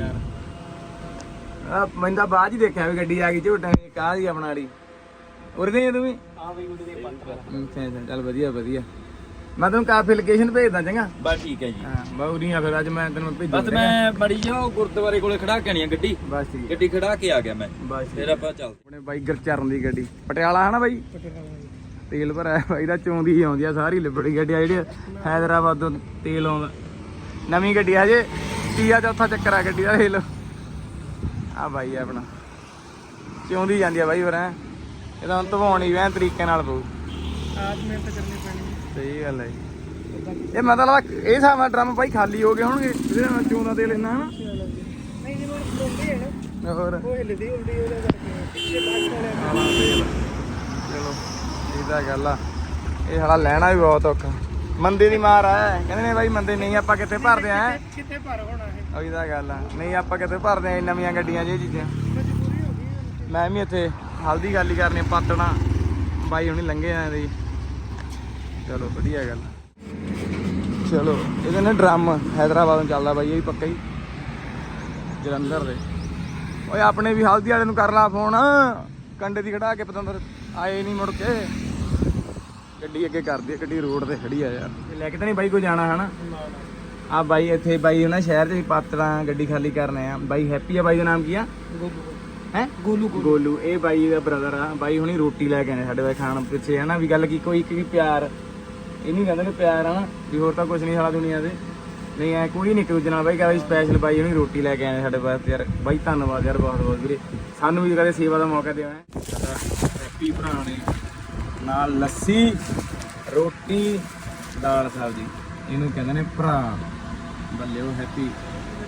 ਆ ਮੈਂਦਾ ਬਾਅਦ ਹੀ ਦੇਖਿਆ ਵੀ ਗੱਡੀ ਆ ਗਈ ਝੋਟਾਂ ਦੀ ਕਾਹ ਦੀ ਆਪਣਾ ਵਾਲੀ ਉਰਦੇ ਤੂੰ ਵੀ? ਆ ਬਈ ਗੁੱਡੀ ਦੇ ਪੱਤਰ ਅੱਛਾ ਅੱਛਾ ਚੱਲ ਵਧੀਆ ਵਧੀਆ। ਮੈਂ ਤੈਨੂੰ ਕਾਫੀ ਲੋਕੇਸ਼ਨ ਭੇਜਦਾ ਚੰਗਾ। ਬਸ ਠੀਕ ਹੈ ਜੀ। ਹਾਂ ਬਹੁਰੀਆਂ ਫਿਰ ਅੱਜ ਮੈਂ ਤੈਨੂੰ ਭੇਜੂ ਬਸ ਮੈਂ ਮੜੀ ਜਾ ਉਹ ਗੁਰਦੁਆਰੇ ਕੋਲੇ ਖੜਾ ਕੇ ਆਣੀ ਆ ਗੱਡੀ। ਬਸ ਠੀਕ ਹੈ। ਗੱਡੀ ਖੜਾ ਕੇ ਆ ਗਿਆ ਮੈਂ। ਬਸ ਠੀਕ ਫਿਰ ਹੈ। ਆਪਾਂ ਚੱਲਦੇ। ਆਪਣੇ ਬਾਈ ਗਰਚਰਨ ਦੀ ਗੱਡੀ। ਪਟਿਆਲਾ ਹੈ ਨਾ ਬਾਈ? ਤੇਲ ਭਰਿਆ ਬਾਈ ਦਾ ਚੋਂਦੀ ਹੀ ਆਉਂਦੀ ਆ ਸਾਰੀ ਲਿਬੜੀ ਗੱਡੀ ਆ ਜਿਹੜੀ। ਹੈਦਰਾਬਾਦ ਤੋਂ ਤੇਲ ਆਉਂਦਾ। ਨਵੀਂ ਗੱਡੀ ਆ ਜੇ ਤੀਆ ਚੌਥਾ ਚੱਕਰ ਆ ਗੱਡੀ ਦਾ ਦੇਖ ਲਓ। ਆ ਬਾਈ ਆ ਆਪਣਾ। ਚੋਂਦੀ ਜਾਂਦੀ ਆ ਬਾਈ ਫਿਰ ਐ ਇਹਦਾ ਹੁਣ ਧਵਾਉਣੀ ਵੈਂ ਤਰੀਕੇ ਨਾਲ ਪਊ। ਆਜ ਮਿਹਨਤ ਕਰਨੀ ਪੈਣੀ। ਸਹੀ ਗੱਲ ਹੈ ਜੀ। ਇਹ ਮਤਲਬ ਇਹ ਸਾਰਾ ਡਰਮ ਬਾਈ ਖਾਲੀ ਹੋ ਗਏ ਹੋਣਗੇ ਇਹਦੇ ਨਾਲ ਚੋਂਦਾ ਤੇਲ ਇੰਨਾ ਹਨਾ। ਨਹੀਂ ਜਿਵੇਂ ਰੋਂਦੀ ਹੈ ਨਾ ਹੋਰ। ਉਹ ਹਿੱਲਦੀ ਉਲਦੀ ਉਹਦੇ ਕਰਕੇ ਪਿੱਛੇ ਬਾਅਦ ਵਾਲੇ ਤੇਲ। ਚਲੋ ਇਹ ਤਾਂ ਗੱਲ ਆ। ਇਹ ਸਾਲਾ ਲੈਣਾ ਵੀ ਬਹੁਤ ਔਖਾ। ਮੰਦੇ ਦੀ ਮਾਰ ਆ ਕਹਿੰਦੇ ਨੇ ਬਾਈ ਮੰਦੇ ਨਹੀਂ ਆਪਾਂ ਕਿੱਥੇ ਭਰਦੇ ਆ ਕਿੱਥੇ ਭਰ ਹੋਣਾ ਹੈ ਉਹੀ ਤਾਂ ਗੱਲ ਆ। ਨਹੀਂ ਆਪਾਂ ਕਿੱਥੇ ਭਰਦੇ ਆ ਨਵੀਆਂ ਗੱਡੀਆਂ 'ਚ ਇਹ ਚੀਜ਼ਾਂ ਮੈਂ ਵੀ ਇੱਥੇ ਹਲਦੀ ਗੱਲ ਹੀ ਕਰਨੀ ਪਾਤਣਾ ਬਾਈ ਹੁਣੀ ਲੰਘੇ ਆਂ ਦੀ ਚਲੋ ਵਧੀਆ ਗੱਲ। ਚਲੋ ਇਹਦੇ ਨੇ ਡਰਮ ਹੈਦਰਾਬਾਦ ਨੂੰ ਚੱਲਦਾ ਬਾਈ ਇਹ ਵੀ ਪੱਕਾ ਹੀ। ਜਲੰਧਰ ਦੇ। ਓਏ ਆਪਣੇ ਵੀ ਹਲਦੀ ਵਾਲੇ ਨੂੰ ਕਰ ਲਾ ਫੋਨ। ਕੰਡੇ ਦੀ ਖੜਾ ਕੇ ਪਤੰਦਰ ਆਏ ਨਹੀਂ ਮੁੜ ਕੇ। ਗੱਡੀ ਅੱਗੇ ਕਰਦੀ ਗੱਡੀ ਰੋਡ ਤੇ ਖੜੀ ਆ ਯਾਰ। ਲੈ ਕੇ ਤਾਂ ਨਹੀਂ ਬਾਈ ਕੋ ਜਾਣਾ ਹਨਾ? ਆ ਬਾਈ ਇੱਥੇ ਬਾਈ ਨਾ ਸ਼ਹਿਰ 'ਚ ਪਾਤੜਾ ਗੱਡੀ ਖਾਲੀ ਕਰਨੇ ਆ। ਬਾਈ ਹੈਪੀ ਆ ਬਾਈ ਦਾ ਨਾਮ ਕੀ ਆ? ਹੈ? ਗੋਲੂ ਗੋਲੂ। ਇਹ ਬਾਈ ਦਾ ਬ੍ਰਦਰ ਆ। ਬਾਈ ਹੁਣੀ ਰੋਟੀ ਲੈ ਕੇ ਆਨੇ ਸਾਡੇ ਵੇ ਖਾਣ ਪਿੱਛੇ ਹਨਾ? ਵੀ ਗੱਲ ਕੀ ਕੋਈ ਕੀ ਪਿਆਰ ਇਹਨੂੰ ਕਹਿੰਦੇ ਨੇ ਪਿਆਰ ਆ ਨਾ, ਵੀ ਹੋਰ ਤਾਂ ਕੁਝ ਨਹੀਂ ਸਾਲਾ ਦੁਨੀਆ ਦੇ। ਨਹੀਂ, ਐ ਕੋਈ ਨਹੀਂ ਇੱਕ ਦੂਜੇ ਨਾਲ ਬਾਈ ਕਹਿੰਦਾ ਸਪੈਸ਼ਲ ਬਾਈ ਉਹਨੂੰ ਰੋਟੀ ਲੈ ਕੇ ਆਏ ਸਾਡੇ ਵਾਸਤੇ ਯਾਰ। ਬਾਈ, ਧੰਨਵਾਦ ਯਾਰ ਬਹੁਤ ਬਹੁਤ ਵੀਰੇ। ਸਾਨੂੰ ਵੀ ਕਦੇ ਸੇਵਾ ਦਾ ਮੌਕਾ ਦਿਓ ਹੈ। ਹੈਪੀ ਭਰਾ ਨੇ, ਨਾਲ ਲੱਸੀ, ਰੋਟੀ, ਦਾਲ ਸਬਜ਼ੀ ਇਹਨੂੰ ਕਹਿੰਦੇ ਨੇ ਭਰਾ। ਬੱਲੇ ਉਹ ਹੈਪੀ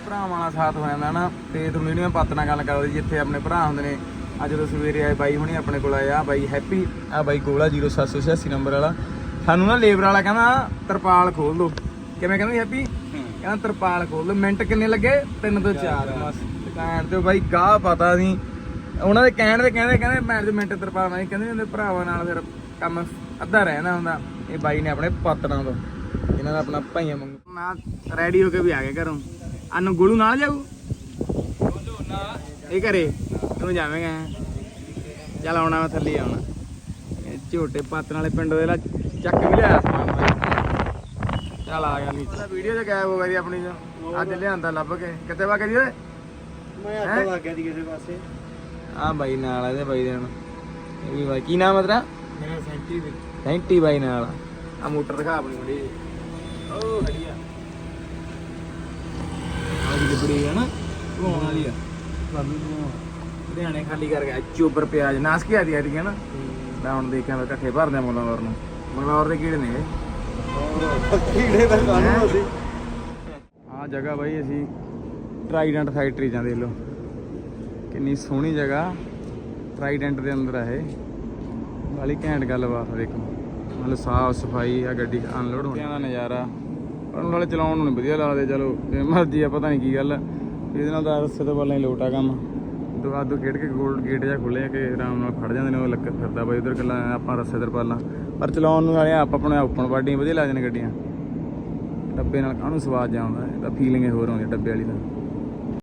ਭਰਾਵਾਂ ਵਾਲਾ ਸਾਥ ਹੋ ਜਾਂਦਾ ਨਾ, ਤੇ ਤੁਹਾਨੂੰ ਜਿਹੜੀ ਮੈਂ ਪੱਤ ਨਾਲ ਗੱਲ ਕਰਦਾ ਸੀ ਜਿੱਥੇ ਆਪਣੇ ਭਰਾ ਹੁੰਦੇ ਨੇ। ਅੱਜ ਜਦੋਂ ਸਵੇਰੇ ਆਏ ਬਾਈ ਹੁਣੀ ਆਪਣੇ ਕੋਲ ਆਏ ਆ। ਬਾਈ, ਹੈਪੀ। ਆ ਬਾਈ ਗੋਲਾ 0786 ਨੰਬਰ ਵਾਲਾ। ਸਾਨੂੰ ਨਾ ਲੇਬਰ ਵਾਲਾ ਕਹਿੰਦਾ ਤਰਪਾਲ ਖੋਲ ਦੋ। ਕਿਵੇਂ ਕਹਿੰਦਾ ਹੈਪੀ? ਕਹਿੰਦਾ ਤਰਪਾਲ ਖੋਲ ਦੋ। ਮਿੰਟ ਕਿੰਨੇ ਲੱਗੇ? 3 ਤੋਂ 4 ਬਸ। ਭੈਣ ਤੇ ਬਾਈ ਗਾਹ ਪਤਾ ਨਹੀਂ ਉਹਨਾਂ ਦੇ ਕਹਿਣ ਦੇ ਕਹਿੰਦੇ ਕਹਿੰਦੇ ਮੈਂ ਤੇ ਮਿੰਟ ਤਰਪਾ ਮੈਂ ਕਹਿੰਦੇ ਹੁੰਦੇ ਭਰਾਵਾਂ ਨਾਲ ਫਿਰ ਕੰਮ ਅੱਧਾ ਰਹਿਣਾ ਹੁੰਦਾ। ਇਹ ਬਾਈ ਨੇ ਆਪਣੇ ਪਾਤੜਾਂ ਤੋਂ ਇਹਨਾਂ ਦਾ ਆਪਣਾ ਭਾਈਆਂ ਵਾਂਗੂ। ਮੈਂ ਰੈਡੀ ਹੋ ਕੇ ਵੀ ਆ ਗਿਆ ਘਰੋਂ। ਅਨੂ ਗੁਲੂ ਨਾਲ ਜਾਊ? ਇਹ ਘਰੇ? ਤੂੰ ਜਾਵੇਂਗਾ। ਚੱਲ ਆਉਣਾ ਮੈਂ ਥੱਲੇ ਆਉਣਾ। ਝੋਟੇ ਪਾਤਣ ਵਾਲੇ ਪਿੰਡ ਦੇ ਲਾ ਚੱਕ ਵੀ ਲਿਆ ਸਮਾਨ ਬਾਈ। ਚੱਲ ਆ ਗਿਆ ਨੀਚੇ। ਵੀਡੀਓ ਚ ਗਾਇਬ ਹੋ ਗਈ ਆਪਣੀ ਜੋ ਅੱਜ ਲਿਆਂਦਾ ਲੱਭ ਕੇ। ਕਿੱਥੇ ਵਾ ਗਈ ਓਏ? ਮੈਂ? ਅੱਧਾ ਲੱਗ ਗਿਆ ਦੀ ਕਿਸੇ ਪਾਸੇ। ਆ ਬਾਈ ਨਾਲ ਇਹਦੇ ਬਾਈ ਦੇ ਨਾਲ। ਇਹ ਵੀ ਬਾਈ। ਕੀ ਨਾਮ ਹੈ ਤੇਰਾ? ਮੇਰਾ ਸੈਂਟੀ ਵਿੱਚ ਸੈਂਟੀ ਬਾਈ ਨਾਲ। ਆ ਮੋਟਰ ਦਿਖਾ ਆਪਣੀ ਬੜੀ ਓ ਖੜੀ ਆ ਜੀ ਬੜੀ ਹੈ ਨਾ। ਘੁਮਾਉਣ ਵਾਲੀ ਆ। ਲੁਧਿਆਣੇ ਖਾਲੀ ਕਰ ਗਿਆ ਚੋਬਰ ਪਿਆਜ। ਨਾਸ ਕੀ ਆਦੀ ਆਦੀ ਹੈ ਨਾ? ਮੈਂ ਹੁਣ ਦੇਖਿਆ ਮੈਂ ਇਕੱਠੇ ਭਰਦੇ ਆ ਮੰਗਲਵਾਰ ਨੂੰ। ਮੰਗਲਵਾਰ ਦੇ ਕੀੜੇ ਨੇ ਇਹ। ਕੀੜੇ ਦਾ ਕਾਨੂੰ ਅਸੀਂ। ਆ ਜਗ੍ਹਾ ਬਾਈ ਅਸੀਂ ਟਰਾਈਡੈਂਟ ਫੈਕਟਰੀ ਜਾਂ ਦੇਖ ਲਓ। ਕਿੰਨੀ ਸੋਹਣੀ ਜਗ੍ਹਾ ਟਰਾਈਡੈਂਟ ਦੇ ਅੰਦਰ ਆ ਇਹ। ਵਾਲੀ ਘੈਂਟ ਗੱਲਬਾਤ ਆ ਦੇਖੋ। ਮਤਲਬ ਸਾਫ਼ ਸਫ਼ਾਈ ਆ ਗੱਡੀ ਅਨਲੋਡ ਹੋਣ। ਦਾ ਨਜ਼ਾਰਾ। ਪਰ ਉਹਨਾਂ ਵਾਲੇ ਚਲਾਉਣ ਨੂੰ ਨੀ ਵਧੀਆ ਲੱਗਦੇ ਚਲੋ ਜੇ ਮਰਜ਼ੀ ਆ ਪਤਾ ਨਹੀਂ ਕੀ ਗੱਲ ਆ। ਇਹਦੇ ਨਾਲ ਤਾਂ ਰਸਤੇ ਤੋਂ ਪਹਿਲਾਂ ਹੀ ਲੋਟ ਆ ਕੰਮ ਦੁਆ ਦੋ ਖੇਡ ਕੇ ਗੋਲਡ ਗੇਟ ਜਾਂ ਖੁੱਲੇ ਕਿ ਆਰਾਮ ਨਾਲ ਖੜ ਜਾਂਦੇ ਨੇ ਉਹ ਲੱਗ ਫਿਰਦਾ ਬਾਈ ਉਧਰ ਗੱਲਾਂ ਆਪਾਂ ਰਸਤੇ ਤੇ ਪਹਿਲਾਂ। ਪਰ ਚਲਾਉਣ ਨੂੰ ਵਾਲੇ ਆਪ ਆਪਣੇ ਓਪਨ ਬਾਡੀਆਂ ਵਧੀਆ ਲੱਗਦੀਆਂ ਨੇ ਗੱਡੀਆਂ। ਡੱਬੇ ਨਾਲ ਕਾਹਨੂੰ ਸਵਾਦ ਜਾਉਂਦਾ ਇਹਦਾ ਫੀਲਿੰਗ ਹੋਰ ਆਉਂਦੀ ਡੱਬੇ ਵਾਲੀ ਦਾ